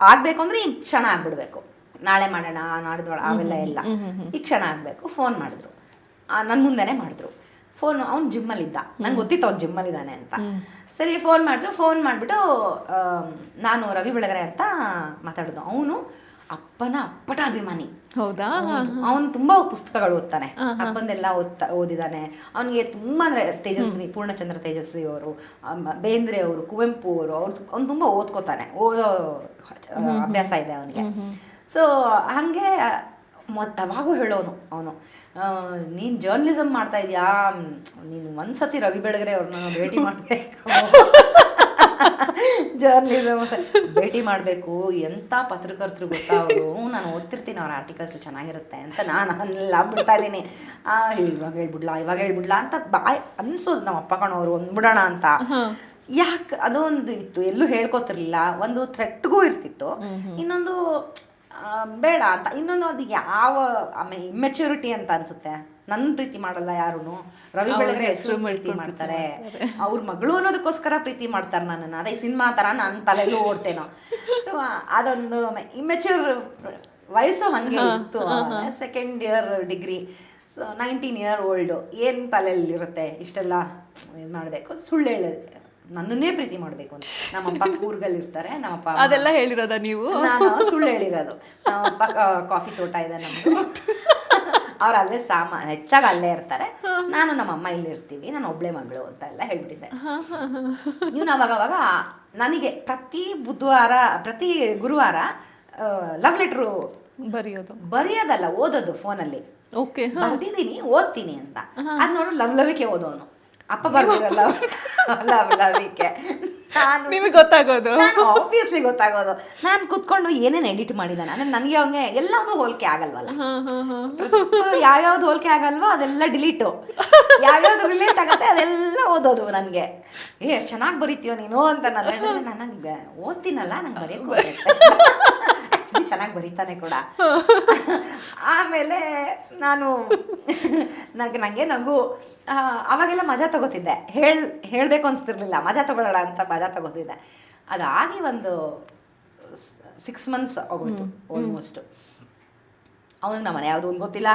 ಆಗ್ಬೇಕು ಅಂದ್ರೆ ಈ ಕ್ಷಣ ಆಗ್ಬಿಡ್ಬೇಕು. ನಾಳೆ ಮಾಡೋಣ ನಾಡಿದ್ವಳ ಅವೆಲ್ಲ ಎಲ್ಲ ಈ ಕ್ಷಣ ಆಗ್ಬೇಕು. ಫೋನ್ ಮಾಡಿದ್ರು. ನನ್ನ ಮುಂದೆನೆ ಮಾಡಿದ್ರು. ಫೋನ್ ಅವ್ನು ಜಿಮ್ಮಲ್ಲಿದ್ದ ನಂಗೆ ಗೊತ್ತಿತ್ತು ಅವ್ನು ಜಿಮ್ಮಲ್ಲಿದ್ದಾನೆ ಅಂತ. ಸರಿ ಫೋನ್ ಮಾಡಿದ್ರು. ಫೋನ್ ಮಾಡಿಬಿಟ್ಟು ನಾನು ರವಿ ಬೆಳಗರೆ ಅಂತ ಮಾತಾಡಿದ್ದು. ಅವನು ಅಪ್ಪನ ಅಪ್ಪಟ ಅಭಿಮಾನಿ. ಹೌದಾ? ಅವನು ತುಂಬಾ ಪುಸ್ತಕಗಳು ಓದ್ತಾನೆ. ಅಪ್ಪಂದೆಲ್ಲ ಓದ್ತಾ ಓದಿದಾನೆ. ಅವನಿಗೆ ತುಂಬಾ ಅಂದ್ರೆ ತೇಜಸ್ವಿ ಪೂರ್ಣಚಂದ್ರ ತೇಜಸ್ವಿ ಅವರು ಬೇಂದ್ರೆ ಅವರು ಕುವೆಂಪು ಅವರು ಅವ್ರು ಅವ್ನು ತುಂಬಾ ಓದ್ಕೋತಾನೆ. ಓದೋ ಅಭ್ಯಾಸ ಇದೆ ಅವನಿಗೆ. ಸೊ ಹಂಗೆ ಅವಾಗೂ ಹೇಳೋನು ಅವನು. ನೀನು ಜರ್ನಲಿಸಮ್ ಮಾಡ್ತಾ ಇದೀಯಾ? ನೀನು ಒಂದ್ಸತಿ ರವಿ ಬೆಳಗೆರೆ ಅವ್ರನ್ನ ಭೇಟಿ ಮಾಡಬೇಕು. ಜರ್ನಲಿಸಮ್ ಭೇಟಿ ಮಾಡಬೇಕು. ಎಂಥ ಪತ್ರಕರ್ತರು ಗೊತ್ತಾ ಅವರು? ನಾನು ಓದ್ತಿರ್ತೀನಿ ಅವ್ರ ಆರ್ಟಿಕಲ್ಸ್ ಚೆನ್ನಾಗಿರುತ್ತೆ ಅಂತ ನಾನು ಅಲ್ಲ ಬಿಡ್ತಾ ಇದ್ದೀನಿ. ಆ ಇವಾಗ ಹೇಳ್ಬಿಡ್ಲಾ ಇವಾಗ ಹೇಳ್ಬಿಡ್ಲಾ ಅಂತ ಬಾಯ್ ಅನ್ಸೋದು ನಮ್ಮ ಅಪ್ಪ ಕಣೋರು ಒಂದ್ಬಿಡೋಣ ಅಂತ. ಯಾಕೆ? ಅದೊಂದು ಇತ್ತು. ಎಲ್ಲೂ ಹೇಳ್ಕೊತಿರ್ಲಿಲ್ಲ. ಒಂದು ಥ್ರೆಟ್ಗೂ ಇರ್ತಿತ್ತು. ಇನ್ನೊಂದು ಬೇಡ ಅಂತ. ಇನ್ನೊಂದು ಅದು ಯಾವ ಇಮ್ಮೆಚ್ಯೂರಿಟಿ ಅಂತ ಅನ್ಸುತ್ತೆ. ನನ್ನ ಪ್ರೀತಿ ಮಾಡಲ್ಲ ಯಾರು ರವಿ ಬೆಳಗ್ರೆ ಹೆಸರು ಪ್ರೀತಿ ಮಾಡ್ತಾರೆ. ಅವ್ರ ಮಗಳು ಅನ್ನೋದಕ್ಕೋಸ್ಕರ ಪ್ರೀತಿ ಮಾಡ್ತಾರೆ ನನ್ನನ್ನು. ಅದೇ ಸಿನಿಮಾ ಥರ ನನ್ನ ತಲೆಯಲ್ಲೂ ಓಡ್ತೇನೋ. ಸೊ ಅದೊಂದು ಇಮ್ಮೆಚ್ಯೂರ್ ವಯಸ್ಸು ಹಂಗೆ ಇತ್ತು. Second year degree so nineteen year old ಏನು ತಲೆಯಲ್ಲಿರುತ್ತೆ ಇಷ್ಟೆಲ್ಲ ಇದು ಮಾಡಬೇಕು. ಸುಳ್ಳು ಹೇಳೋದು ನನ್ನನ್ನೇ ಪ್ರೀತಿ ಮಾಡಬೇಕು ಅಂತ. ನಮ್ಮಪ್ಪ ಊರ್ಗಲ್ಲಿ ಇರ್ತಾರೆ ನಮ್ಮಪ್ಪ ಅದೆಲ್ಲ ಹೇಳಿರೋದ ನೀವು? ನಾನು ಸುಳ್ಳು ಹೇಳಿರೋದು. ನಮ್ಮಪ್ಪ ಕಾಫಿ ತೋಟ ಇದೆ ನಮ್ದು. ಅವ್ರು ಅಲ್ಲೇ ಸಾಮಾ ಹೆಚ್ಚಾಗಿ ಅಲ್ಲೇ ಇರ್ತಾರೆ ನಾನು ನಮ್ಮಮ್ಮ ಇಲ್ಲಿ ಇರ್ತೀವಿ ನಾನು ಒಬ್ಳೆ ಮಗಳು ಅಂತ ಎಲ್ಲ ಹೇಳ್ಬಿಟ್ಟಿದ್ದೆ. ಇವನು ಅವಾಗ ಅವಾಗ ನನಗೆ ಪ್ರತಿ ಬುಧವಾರ ಪ್ರತಿ ಗುರುವಾರ ಲವ್ ಲೆಟ್ರು ಬರೆಯೋದು. ಬರೆಯೋದಲ್ಲ ಓದೋದು ಫೋನಲ್ಲಿ. ಓಕೆ ಬರ್ದಿದ್ದೀನಿ ಓದ್ತೀನಿ ಅಂತ. ಅದ್ ನೋಡು ಲವ್ ಲವಿಕೆ ಓದೋನು. ಅಪ್ಪ ಬರ್ದಿರಲ್ಲ. ಲವ್ ಲವಿಕೆ ನಿಮಗೆ ಗೊತ್ತಾಗೋದು. ನಾನು ಆಬ್ವಿಯಸ್ಲಿ ಗೊತ್ತಾಗೋದು. ನಾನು ಕುತ್ಕೊಂಡು ಏನೇನು ಎಡಿಟ್ ಮಾಡಿದ್ದಾನೆ ಅಂದ್ರೆ ನನಗೆ ಅವನಿಗೆ ಎಲ್ಲದೂ ಹೋಲಿಕೆ ಆಗಲ್ವಲ್ಲ? ಯಾವ್ಯಾವ್ದು ಹೋಲಿಕೆ ಆಗಲ್ವೋ ಅದೆಲ್ಲ ಡಿಲೀಟು ಯಾವ್ಯಾವ್ದು ರಿಲೇಟ್ ಆಗುತ್ತೆ ಅದೆಲ್ಲ ಓದೋದು ನನಗೆ. ಏ ಎಷ್ಟು ಚೆನ್ನಾಗಿ ಬರೀತೀಯೋ ನೀನು ಅಂತ ನಾನು ಹೇಳಿದ್ರೆ ನಾನು ನಂಗೆ ಓದ್ತೀನಲ್ಲ ನಂಗೆ ಬರೆಯೋಕೆ ಚೆನ್ನಾಗಿ ಬರೀತಾನೆ ಕೂಡ. ಆಮೇಲೆ ನಾನು ನಂಗೆ ನನಗೆ ನಗು ಅವಾಗೆಲ್ಲ ಮಜಾ ತಗೋತಿದ್ದೆ. ಹೇಳ್ ಹೇಳಬೇಕು ಅನಿಸ್ತಿರ್ಲಿಲ್ಲ. ಮಜಾ ತಗೊಳ್ಳೋಣ ಅಂತ ಮಜಾ ತಗೋತಿದ್ದೆ. ಅದಾಗಿ ಒಂದು ಸಿಕ್ಸ್ ಮಂತ್ಸ್ ಆಗೋಯ್ತು ಆಲ್ಮೋಸ್ಟ್ ಅವನಿಗೆ ನಮ್ಮ ಮನೆ ಯಾವುದು ಅಂತ ಗೊತ್ತಿಲ್ಲ.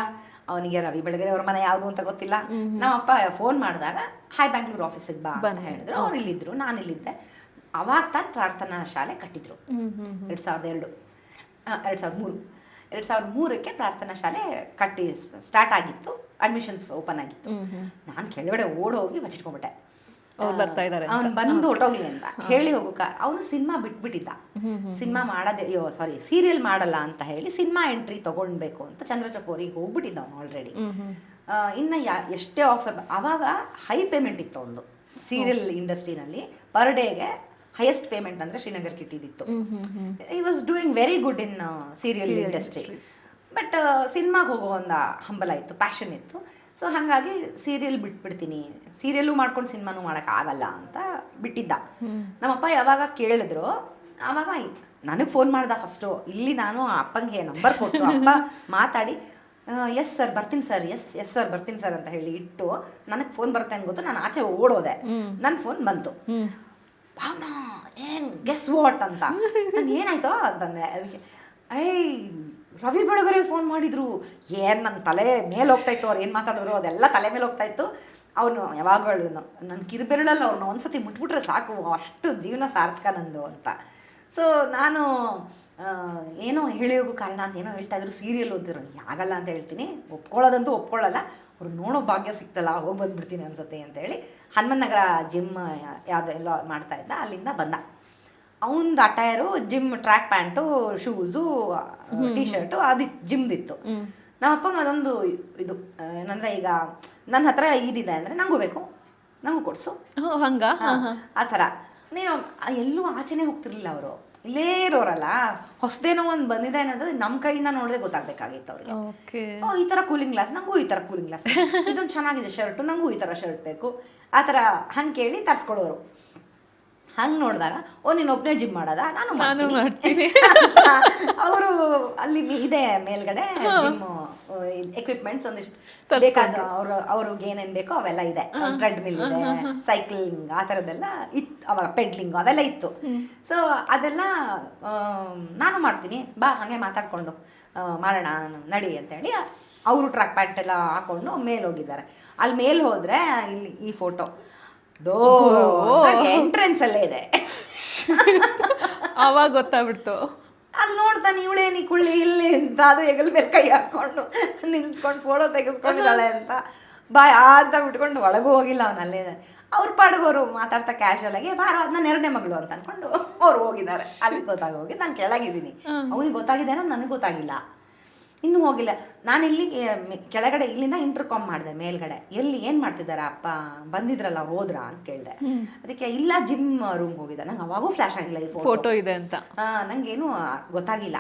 ಅವನಿಗೆ ರವಿ ಬೆಳಗೆರೆ ಅವ್ರ ಮನೆ ಯಾವುದು ಅಂತ ಗೊತ್ತಿಲ್ಲ. ನಮ್ಮಪ್ಪ ಫೋನ್ ಮಾಡಿದಾಗ ಹಾಯ್ ಬ್ಯಾಂಗ್ಳೂರ್ ಆಫೀಸಿಗೆ ಬಾ ಅಂತ ಹೇಳಿದ್ರು. ಅವ್ರು ಇಲ್ಲಿದ್ರು ನಾನು ಇಲ್ಲಿದ್ದೆ. ಅವಾಗ ತಾನು ಪ್ರಾರ್ಥನಾ ಶಾಲೆ ಕಟ್ಟಿದ್ರು. ಎರಡು ಸಾವಿರದ ಎರಡು ಎರಡು ಸಾವಿರದ ಮೂರು. ಎರಡು ಸಾವಿರದ ಮೂರಕ್ಕೆ ಪ್ರಾರ್ಥನಾ ಶಾಲೆ ಕಟ್ಟಿ ಸ್ಟಾರ್ಟ್ ಆಗಿತ್ತು. ಅಡ್ಮಿಷನ್ಸ್ ಓಪನ್ ಆಗಿತ್ತು. ನಾನು ಕೆಳಗಡೆ ಓಡ್ ಹೋಗಿ ಬಚ್ಚಿಟ್ಕೊಂಡ್ಬಿಟ್ಟೆ ಬರ್ತಾ ಇದಾರೆ ಅವನು ಬಂದು ಹೊಟ್ಟೋಗ್ಲಿ ಅಂತ. ಹೇಳಿ ಹೋಗುಕ ಅವನು ಸಿನಿಮಾ ಬಿಟ್ಬಿಟ್ಟಿದ್ದ. ಸಿನಿಮಾ ಮಾಡದೆ ಅಯ್ಯೋ ಸಾರಿ ಸೀರಿಯಲ್ ಮಾಡಲ್ಲ ಅಂತ ಹೇಳಿ ಸಿನಿಮಾ ಎಂಟ್ರಿ ತಗೊಳ್ಬೇಕು ಅಂತ ಚಂದ್ರಚಕೋರಿಗೆ ಹೋಗ್ಬಿಟ್ಟಿದ್ದ ಅವನು ಆಲ್ರೆಡಿ ಇನ್ನು ಯಾ ಎಷ್ಟೇ ಆಫರ್ ಅವಾಗ ಹೈ ಪೇಮೆಂಟ್ ಇತ್ತು ಒಂದು. ಸೀರಿಯಲ್ ಇಂಡಸ್ಟ್ರಿನಲ್ಲಿ ಪರ್ ಡೇಗೆ ಹೈಯೆಸ್ಟ್ ಪೇಮೆಂಟ್ ಅಂದ್ರೆ Srinagar ಕಿಟ್ಟಿದಿತ್ತು. I was doing very good in serial industry but ಸಿನಿಮಾಗೆ ಹೋಗೋ ಒಂದು ಹಂಬಲ ಇತ್ತು ಪ್ಯಾಷನ್ ಇತ್ತು. ಸೊ ಹಾಗಾಗಿ ಸೀರಿಯಲ್ ಬಿಟ್ಬಿಡ್ತೀನಿ. ಸೀರಿಯಲ್ಲು ಮಾಡ್ಕೊಂಡು ಸಿನಿಮಾನು ಆಗಲ್ಲ ಅಂತ ಬಿಟ್ಟಿದ್ದ. ನಮ್ಮಪ್ಪ ಯಾವಾಗ ಕೇಳಿದ್ರು ಆವಾಗ ನನಗೆ ಫೋನ್ ಮಾಡ್ದ ಫಸ್ಟು ಇಲ್ಲಿ ನಾನು ಆ ಅಪ್ಪಂಗೆ ನಂಬರ್ ಕೊಟ್ಟು ಅಪ್ಪ ಮಾತಾಡಿ ಎಸ್ ಸರ್ ಬರ್ತೀನಿ ಸರ್ ಎಸ್ ಎಸ್ ಸರ್ ಬರ್ತೀನಿ ಸರ್ ಅಂತ ಹೇಳಿ ಇಟ್ಟು ನನಗೆ ಫೋನ್ ಬರುತ್ತೆ ಅಂತ ಗೊತ್ತು ನಾನು ಆಚೆ ಓಡೋದೆ. ನನ್ನ ಫೋನ್ ಬಂತು. ಭಾವನಾ ಏನ್ ಗೆಸ್ ವಾಟ್ ಅಂತ. ನಾನು ಏನಾಯ್ತೋ ಅಂತಂದೆ. ಅದಕ್ಕೆ ಐ ರವಿ ಬೆಳಗರೆ ಫೋನ್ ಮಾಡಿದ್ರು. ಏನ್ ನನ್ನ ತಲೆ ಮೇಲೆ ಹೋಗ್ತಾ ಇತ್ತು ಅವ್ರು, ಏನು ಮಾತಾಡಿದ್ರು, ಅದೆಲ್ಲ ತಲೆ ಮೇಲೆ ಹೋಗ್ತಾ ಇತ್ತು. ಅವನು ಹೇಳಿದ್ನು ನನ್ನ ಕಿರುಬೆರಳಲ್ಲಿ ಅವ್ರನ್ನ ಒಂದ್ಸತಿ ಮುಟ್ಬಿಟ್ರೆ ಸಾಕು, ಅಷ್ಟು ಜೀವನ ಸಾರ್ಥಕ ನಂದು ಅಂತ. ಸೊ ನಾನು ಏನೋ ಹೇಳಿ ಹೋಗೋ ಕಾರಣ ಅಂತ ಏನೋ ಹೇಳ್ತಾ ಇದ್ರು ಸೀರಿಯಲ್ ಓದಿದ್ರು ಆಗಲ್ಲ ಅಂತ ಹೇಳ್ತೀನಿ. ಒಪ್ಕೊಳ್ಳೋದಂತೂ ಒಪ್ಕೊಳ್ಳಲ್ಲ. ಅವ್ರು ನೋಡೋ ಭಾಗ್ಯ ಸಿಕ್ತಲ್ಲ ಹೋಗಿ ಬಂದ್ಬಿಡ್ತೀನಿ ಅನ್ಸುತ್ತೆ ಅಂತ ಹೇಳಿ ಹನುಮನ್ ನಗರ ಜಿಮ್ ಯಾವುದೆಲ್ಲ ಮಾಡ್ತಾ ಇದ್ದ ಅಲ್ಲಿಂದ ಬಂದ. ಅವನದು attire gym track pant shoes T shirt ಅದು ಜಿಮ್ದಿತ್ತು ನಮ್ಮಪ್ಪಂಗೆ ಅದೊಂದು ಇದು ಏನಂದ್ರೆ ಈಗ ನನ್ನ ಹತ್ರ ಇದಿದೆ ಅಂದರೆ ನಂಗೂ ಬೇಕು. ನಂಗೂ ಕೊಡಿಸು. ಹಂಗ? ಆ ಥರ. ನೀನು ಎಲ್ಲೂ ಆಚೆನೇ ಹೋಗ್ತಿರ್ಲಿಲ್ಲ ಅವರು. ಇಲ್ಲೇ ಇರೋರಲ್ಲ. ಹೊಸದೇನೋ ಒಂದು ಬಂದಿದೆ ಅನ್ನೋದು ನಮ್ಮ ಕೈಯಿಂದ ನೋಡದೆ ಗೊತ್ತಾಗ್ಬೇಕಾಗಿತ್ತು ಅವ್ರಿಗೆ. ಈ ಥರ ಕೂಲಿಂಗ್ ಗ್ಲಾಸ್ ನಂಗೂ ಈ ಥರ ಕೂಲಿಂಗ್ ಗ್ಲಾಸ್ ಇದೊಂದು ಚೆನ್ನಾಗಿದೆ ಶರ್ಟು ನಂಗೂ ಈ ಥರ ಶರ್ಟ್ ಬೇಕು. ಆ ಥರ ಹಂಗೆ ಕೇಳಿ ತರಿಸ್ಕೊಡೋರು. ಹಂಗೆ ನೋಡಿದಾಗ ಓ ನೀನು ಒಬ್ಬನೇ ಜಿಮ್ ಮಾಡೋದಾ? ನಾನು ಮಾಡ್ತೀನಿ. ಅವರು ಅಲ್ಲಿ ಇದೆ ಮೇಲ್ಗಡೆ ಜಿಮ್ ಎಕ್ವಿಪ್ಮೆಂಟ್ಸ್ ಒಂದಿಷ್ಟು ಬೇಕಾದ ಅವರು ಅವ್ರಿಗೆ ಏನೇನು ಬೇಕೋ ಅವೆಲ್ಲ ಇದೆ. ಟ್ರೆಡ್ಮಿಲ್ ಇದೆ ಸೈಕ್ಲಿಂಗ್ ಆ ಥರದ್ದೆಲ್ಲ ಇತ್ತು ಅವಾಗ ಪೆಡ್ಲಿಂಗ್ ಅವೆಲ್ಲ ಇತ್ತು. ಸೊ ಅದೆಲ್ಲ ನಾನು ಮಾಡ್ತೀನಿ. ಬಾ ಹಾಗೆ ಮಾತಾಡ್ಕೊಂಡು ಮಾಡೋಣ ನಡಿ ಅಂತೇಳಿ ಅವರು ಟ್ರ್ಯಾಕ್ ಪ್ಯಾಂಟ್ ಎಲ್ಲ ಹಾಕೊಂಡು ಮೇಲೆ ಹೋಗಿದ್ದಾರೆ. ಅಲ್ಲಿ ಮೇಲೆ ಹೋದ್ರೆ ಇಲ್ಲಿ ಈ ಫೋಟೋ ದೋ ಎಂಟ್ರೆನ್ಸ್ ಅಲ್ಲೇ ಇದೆ. ಅವಾಗ ಗೊತ್ತಾಗ್ಬಿಡ್ತು. ಅಲ್ಲಿ ನೋಡ್ತಾನೆ ಇವಳೇನಿ ಕುಳ್ಳಿ ಇಲ್ಲಿ ಅಂತ. ಅದು ಹೆಗಲ್ ಮೇಲೆ ಕೈ ಹಾಕೊಂಡು ನಿಂತ್ಕೊಂಡು ಫೋಟೋ ತೆಗೆಸ್ಕೊಂಡಿದ್ದಾಳೆ ಅಂತ. ಬಾಯ್ ಅಂತ ಬಿಟ್ಕೊಂಡು ಒಳಗೂ ಹೋಗಿಲ್ಲ ಅವನು ಅಲ್ಲೇ. ಅವ್ರ ಪಾಡ್ಗೋರು ಮಾತಾಡ್ತಾ ಕ್ಯಾಶುವಲ್ ಆಗಿ ಬಾರ ಅದನ್ನ ಎರಡನೇ ಮಗಳು ಅಂತ ಅನ್ಕೊಂಡು ಅವ್ರು ಹೋಗಿದ್ದಾರೆ. ಅಲ್ಲಿ ಗೊತ್ತಾಗೋಗಿ ನಾನು ಕೆಳಗಿದ್ದೀನಿ. ಅವನಿಗೆ ಗೊತ್ತಾಗಿದೆ ನನಗೆ ಗೊತ್ತಾಗಿಲ್ಲ. ಇನ್ನೂ ಹೋಗಿಲ್ಲ. ನಾನು ಇಲ್ಲಿ ಕೆಳಗಡೆ ಇಲ್ಲಿಂದ ಇಂಟರ್ಕಾಮ್ ಮಾಡಿದೆ ಮೇಲ್ಗಡೆ. ಎಲ್ಲಿ ಏನು ಮಾಡ್ತಿದ್ದಾರೆ ಅಪ್ಪ ಬಂದಿದ್ರಲ್ಲ ಹೋದ್ರ ಅಂತ ಕೇಳಿದೆ. ಅದಕ್ಕೆ ಇಲ್ಲ ಜಿಮ್ ರೂಮ್ ಹೋಗಿದ್ದ. ನಂಗೆ ಅವಾಗೂ ಫ್ಲಾಶ್ ಆಗಿಲ್ಲ ಈ ಫೋಟೋ ಇದೆ ಅಂತ. ನಂಗೇನು ಗೊತ್ತಾಗಿಲ್ಲ.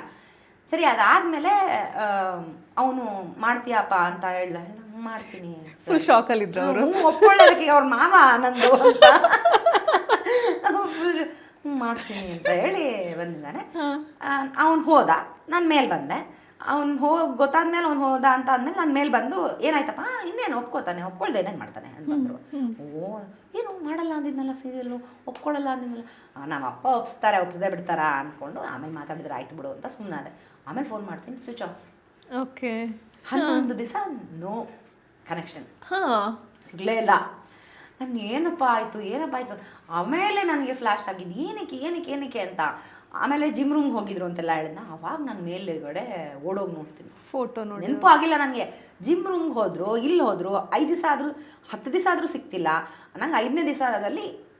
ಸರಿ ಅದಾದ್ಮೇಲೆ ಅವನು ಮಾಡ್ತೀಯಪ್ಪ ಅಂತ ಹೇಳ್ದ. ಹೇಳ್ದ, ಮಾಡ್ತೀನಿ. ಫುಲ್ ಶಾಕ್ ಅಲ್ಲಿ ಇದ್ರು ಅವರು. ಒಪ್ಕೊಳ್ಳೋದಕ್ಕೆ ಅವ್ರ ಮಾವ ನಂದು ಅಂತ. ಮಾಡ್ತೀನಿ ಅಂತ ಹೇಳಿ ಬಂದಿದ್ದಾನೆ. ಅವನು ಹೋದ. ನಾನು ಮೇಲೆ ಬಂದೆ. ಅವ್ನು ಹೋಗಿ ಗೊತ್ತಾದ್ಮೇಲೆ ಅವ್ನು ಹೋದ ಅಂತ ಅಂದ್ಮೇಲೆ ನನ್ನ ಮೇಲೆ ಬಂದು ಏನಾಯ್ತಪ್ಪ? "ಆ, ಇನ್ನೇನು ಒಪ್ಕೋತಾನೆ ಒಪ್ಕೊಳ್ದೆ ಏನೇನು ಮಾಡ್ತಾನೆ? ಅಂತಂದ್ರು ಓ ಏನು ಮಾಡಲ್ಲ ಅಂದಿದ್ನಲ್ಲ ಸೀರಿಯಲ್ಲು ಒಪ್ಕೊಳ್ಳಲ್ಲ ಅಂದಿದ್ನಲ್ಲ. ನಮ್ಮ ಅಪ್ಪ ಒಪ್ಸ್ತಾರೆ ಒಪ್ಸದೆ ಬಿಡ್ತಾರ ಅಂದ್ಕೊಂಡು ಆಮೇಲೆ ಮಾತಾಡಿದ್ರೆ ಆಯ್ತು ಬಿಡು ಅಂತ ಸುಮ್ಮನಾದೆ ಆಮೇಲೆ ಫೋನ್ ಮಾಡ್ತೀನಿ ಸ್ವಿಚ್ ಆಫ್ ಓಕೆ. ಹನ್ನೊಂದು ದಿವಸ ನೋ ಕನೆಕ್ಷನ್ ಹಾ. ಸಿಗಲೇ ಇಲ್ಲ. ನಾನು ಏನಪ್ಪ ಆಯಿತು ಏನಪ್ಪ ಆಯಿತು ಆಮೇಲೆ ನನಗೆ ಫ್ಲ್ಯಾಶ್ ಆಗಿದ್ದು ಏನಕ್ಕೆ ಏನಕ್ಕೆ ಏನಕ್ಕೆ ಅಂತ. ಆಮೇಲೆ ಜಿಮ್ ರೂಮ್ಗೆ ಹೋಗಿದ್ರು ಅಂತೆಲ್ಲ ಹೇಳಿದ್ನ. ಅವಾಗ ನಾನು ಮೇಲುಗಡೆ ಓಡೋಗಿ ನೋಡ್ತೀನಿ. ಫೋಟೋ ನೋಡಿ. ನೆನಪು ಆಗಿಲ್ಲ ನನಗೆ ಜಿಮ್ ರೂಮ್ಗೆ ಹೋದ್ರು ಇಲ್ಲಿ ಹೋದ್ರು ಐದು ದಿವಸ ಆದರೂ ಹತ್ತು ದಿವಸ ಆದರೂ ಸಿಕ್ತಿಲ್ಲ. ನಂಗೆ ಐದನೇ ದಿವಸದಲ್ಲಿ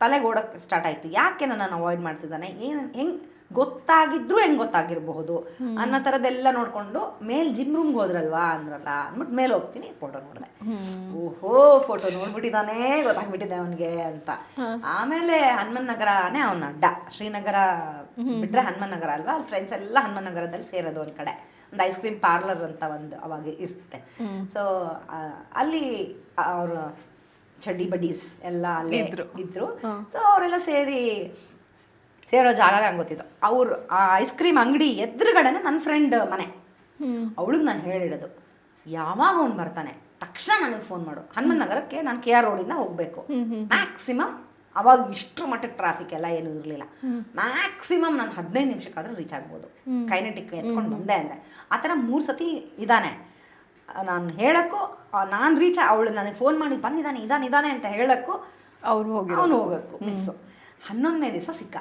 ತಲೆಗೆ ಓಡೋಕ್ಕೆ ಸ್ಟಾರ್ಟ್ ಆಯಿತು. ಯಾಕೆ ನನ್ನನ್ನು ಅವಾಯ್ಡ್ ಮಾಡ್ತಿದ್ದಾನೆ? ಏನು ಹೆಂಗೆ ಗೊತ್ತಾಗಿದ್ರು ಹೆಂಗ್ ಗೊತ್ತಾಗಿರಬಹುದು ಅನ್ನೋ ತರದೆಲ್ಲ ನೋಡ್ಕೊಂಡು ಮೇಲ್ ಜಿಮ್ ರೂಮ್ಗೆ ಹೋದ್ರಲ್ವಾ ಅಂದ್ರಲ್ಲ ಅಂದ್ಬಿಟ್ಟು ಮೇಲೆ ಹೋಗ್ತೀನಿ ಫೋಟೋ ನೋಡಿದೆ. ಓಹೋ ಫೋಟೋ ನೋಡ್ಬಿಟ್ಟಿದಾನೆ ಗೊತ್ತಾಗ್ಬಿಟ್ಟಿದೆ ಅವನ್ಗೆ ಅಂತ. ಆಮೇಲೆ ಹನುಮನ್ ನಗರನೇ ಅವನ ಅಡ್ಡ. ಶ್ರೀನಗರ ಬಿಟ್ರೆ ಹನುಮನ್ ನಗರ ಅಲ್ವಾ? ಅಲ್ಲಿ ಫ್ರೆಂಡ್ಸ್ ಎಲ್ಲ ಹನುಮನ್ ನಗರದಲ್ಲಿ ಸೇರೋದು ಒಂದ್ ಕಡೆ. ಒಂದು ಐಸ್ ಕ್ರೀಮ್ ಪಾರ್ಲರ್ ಅಂತ ಒಂದು ಅವಾಗ ಇರುತ್ತೆ. ಸೊ ಅಲ್ಲಿ ಅವರು ಚಡ್ಡಿ ಬಡೀಸ್ ಎಲ್ಲ ಅಲ್ಲೇ ಇದ್ರು. ಇದ್ರು. ಸೊ ಅವರೆಲ್ಲ ಸೇರಿ ಸೇರೋ ಜಾಗ ನಂಗೆ ಗೊತ್ತಿತ್ತು ಅವ್ರು ಆ ಐಸ್ ಕ್ರೀಮ್ ಅಂಗಡಿ ಎದುರುಗಡೆನೆ ನನ್ನ ಫ್ರೆಂಡ್ ಮನೆ. ಅವಳಿಗೆ ನಾನು ಹೇಳಿಡೋದು ಯಾವಾಗ ಅವ್ನು ಬರ್ತಾನೆ ತಕ್ಷಣ ನನಗೆ ಫೋನ್ ಮಾಡು. ಹನುಮನ್ ನಗರಕ್ಕೆ ನಾನು ಕೆ ಆರ್ ರೋಡಿಂದ ಹೋಗಬೇಕು. ಮ್ಯಾಕ್ಸಿಮಮ್ ಅವಾಗ ಇಷ್ಟರ ಮಟ್ಟಕ್ಕೆ ಟ್ರಾಫಿಕ್ ಎಲ್ಲ ಏನು ಇರಲಿಲ್ಲ. ಮ್ಯಾಕ್ಸಿಮಮ್ ನಾನು ಹದಿನೈದು ನಿಮಿಷಕ್ಕಾದ್ರೂ ರೀಚ್ ಆಗ್ಬೋದು. ಕೈನೆಟಿಕ್ ಎತ್ಕೊಂಡು ಬಂದೆ ಅಂದರೆ. ಆ ಥರ ಮೂರು ಸತಿ ಇದ್ದಾನೆ ನಾನು ಹೇಳೋಕ್ಕೂ ನಾನು ರೀಚ್ ಅವಳು ನನಗೆ ಫೋನ್ ಮಾಡಿ ಬಂದಿದ್ದಾನೆ ಇದಾನೆ ಇದಾನೆ ಅಂತ ಹೇಳೋಕ್ಕೂ ಅವ್ರು ಹೋಗಿ ಅವನು ಹೋಗಬೇಕು. ಮಿಸ್ಸು ಹನ್ನೊಂದನೇ ದಿವಸ ಸಿಕ್ಕ.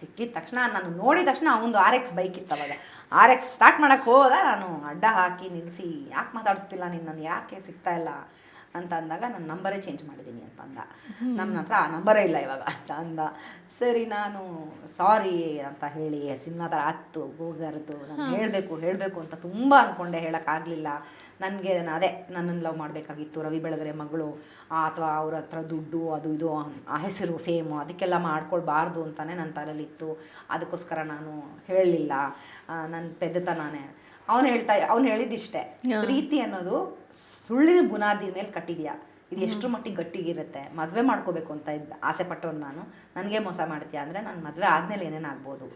ಸಿಕ್ಕಿದ ತಕ್ಷಣ ನಾನು ನೋಡಿದ ತಕ್ಷಣ ಅವನದು ಆರ್ ಎಕ್ಸ್ ಬೈಕ್ ಇತ್ತು ಅವಾಗ. ಆರ್ ಎಕ್ಸ್ ಸ್ಟಾರ್ಟ್ ಮಾಡೋಕ್ಕೆ ಹೋದ ನಾನು ಅಡ್ಡ ಹಾಕಿ ನಿಲ್ಲಿಸಿ ಯಾಕೆ ಮಾತಾಡಿಸ್ತಿಲ್ಲ ನೀನು ನಾನು ಯಾಕೆ ಸಿಗ್ತಾ ಇಲ್ಲ? ಅಂತ ಅಂದಾಗ ನಾನು ನಂಬರೇ ಚೇಂಜ್ ಮಾಡಿದ್ದೀನಿ ಅಂತ ಅಂದ. ನಮ್ಮ ಹತ್ರ ಆ ನಂಬರೇ ಇಲ್ಲ ಇವಾಗ ಅಂತ ಅಂದ. ಸರಿ ನಾನು ಸಾರಿ ಅಂತ ಹೇಳಿ ಸಿನಿಮಾ ಥರ ಹತ್ತು ಹೋಗರ್ದು ನಾನು ಹೇಳಬೇಕು ಹೇಳಬೇಕು ಅಂತ ತುಂಬ ಅಂದ್ಕೊಂಡೆ ಹೇಳೋಕ್ಕಾಗಲಿಲ್ಲ. ನನಗೆ ಅದೇ ನನ್ನನ್ನು ಲವ್ ಮಾಡಬೇಕಾಗಿತ್ತು. ರವಿ ಬೆಳಗರೆ ಮಗಳು ಅಥವಾ ಅವ್ರ ಹತ್ರ ದುಡ್ಡು ಅದು ಇದು ಆ ಹೆಸರು ಫೇಮು ಅದಕ್ಕೆಲ್ಲ ಮಾಡ್ಕೊಳ್ಬಾರ್ದು ಅಂತಾನೆ ನನ್ನ ತಲೆಯಲ್ಲಿತ್ತು ಅದಕ್ಕೋಸ್ಕರ ನಾನು ಹೇಳಲಿಲ್ಲ. ನನ್ನ ಪೆದ್ದತನಾನೇ ಅವನು ಹೇಳ್ತಾ ಅವ್ನು ಹೇಳಿದ್ದಿಷ್ಟೇ ಪ್ರೀತಿ ಅನ್ನೋದು ಸುಳ್ಳಿನ ಬುನಾದಿ ಮೇಲೆ ಕಟ್ಟಿದ್ಯಾ? ಇದು ಎಷ್ಟು ಮಟ್ಟಿಗೆ ಗಟ್ಟಿಗಿರುತ್ತೆ? ಮದುವೆ ಮಾಡ್ಕೋಬೇಕು ಅಂತ ಇದ್ದ ಆಸೆ ಪಟ್ಟವ್ರು ನಾನು. ನನಗೆ ಮೋಸ ಮಾಡ್ತೀಯಾ ಅಂದರೆ ನಾನು ಮದುವೆ ಆದ್ಮೇಲೆ ಏನೇನಾಗ್ಬೋದು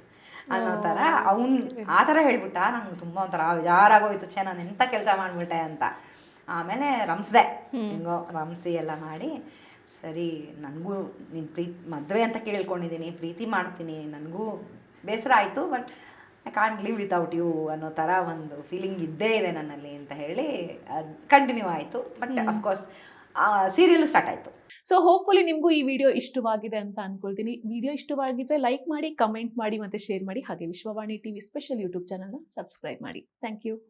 ಅನ್ನೋ ಥರ ಅವ್ನು ಆ ಥರ ಹೇಳ್ಬಿಟ್ಟ ನಂಗೆ ತುಂಬ ಒಂಥರ ಬೇಜಾರಾಗೋಯ್ತು ಛೇ ನಾನು ಎಂಥ ಕೆಲಸ ಮಾಡಿಬಿಟ್ಟೆ ಅಂತ. ಆಮೇಲೆ ರಮ್ಸ್ದೆ ಹಿಂಗೋ ರಮ್ಸಿ ಎಲ್ಲ ಮಾಡಿ ಸರಿ ನನಗೂ ನೀನು ಪ್ರೀತಿ ಮದುವೆ ಅಂತ ಕೇಳ್ಕೊಂಡಿದ್ದೀನಿ ಪ್ರೀತಿ ಮಾಡ್ತೀನಿ ನನಗೂ ಬೇಸರ ಆಯಿತು but I can't live without you ಅನ್ನೋ ಥರ ಒಂದು ಫೀಲಿಂಗ್ ಇದ್ದೇ ಇದೆ ನನ್ನಲ್ಲಿ ಅಂತ ಹೇಳಿ ಅದು ಕಂಟಿನ್ಯೂ ಆಯಿತು. But of course serial start ಆಯಿತು. ಸೊ ಹೋಪ್ಫುಲಿ ನಿಮಗೂ ಈ ವಿಡಿಯೋ ಇಷ್ಟವಾಗಿದೆ ಅಂತ ಅನ್ಕೊಳ್ತೀನಿ. ವಿಡಿಯೋ ಇಷ್ಟವಾಗಿದ್ರೆ ಲೈಕ್ ಮಾಡಿ ಕಮೆಂಟ್ ಮಾಡಿ ಮತ್ತೆ ಶೇರ್ ಮಾಡಿ. ಹಾಗೆ ವಿಶ್ವವಾಣಿ ಟಿವಿ ಸ್ಪೆಷಲ್ ಯೂಟ್ಯೂಬ್ ಚಾನಲ್ನ ಸಬ್ಸ್ಕ್ರೈಬ್ ಮಾಡಿ. Thank you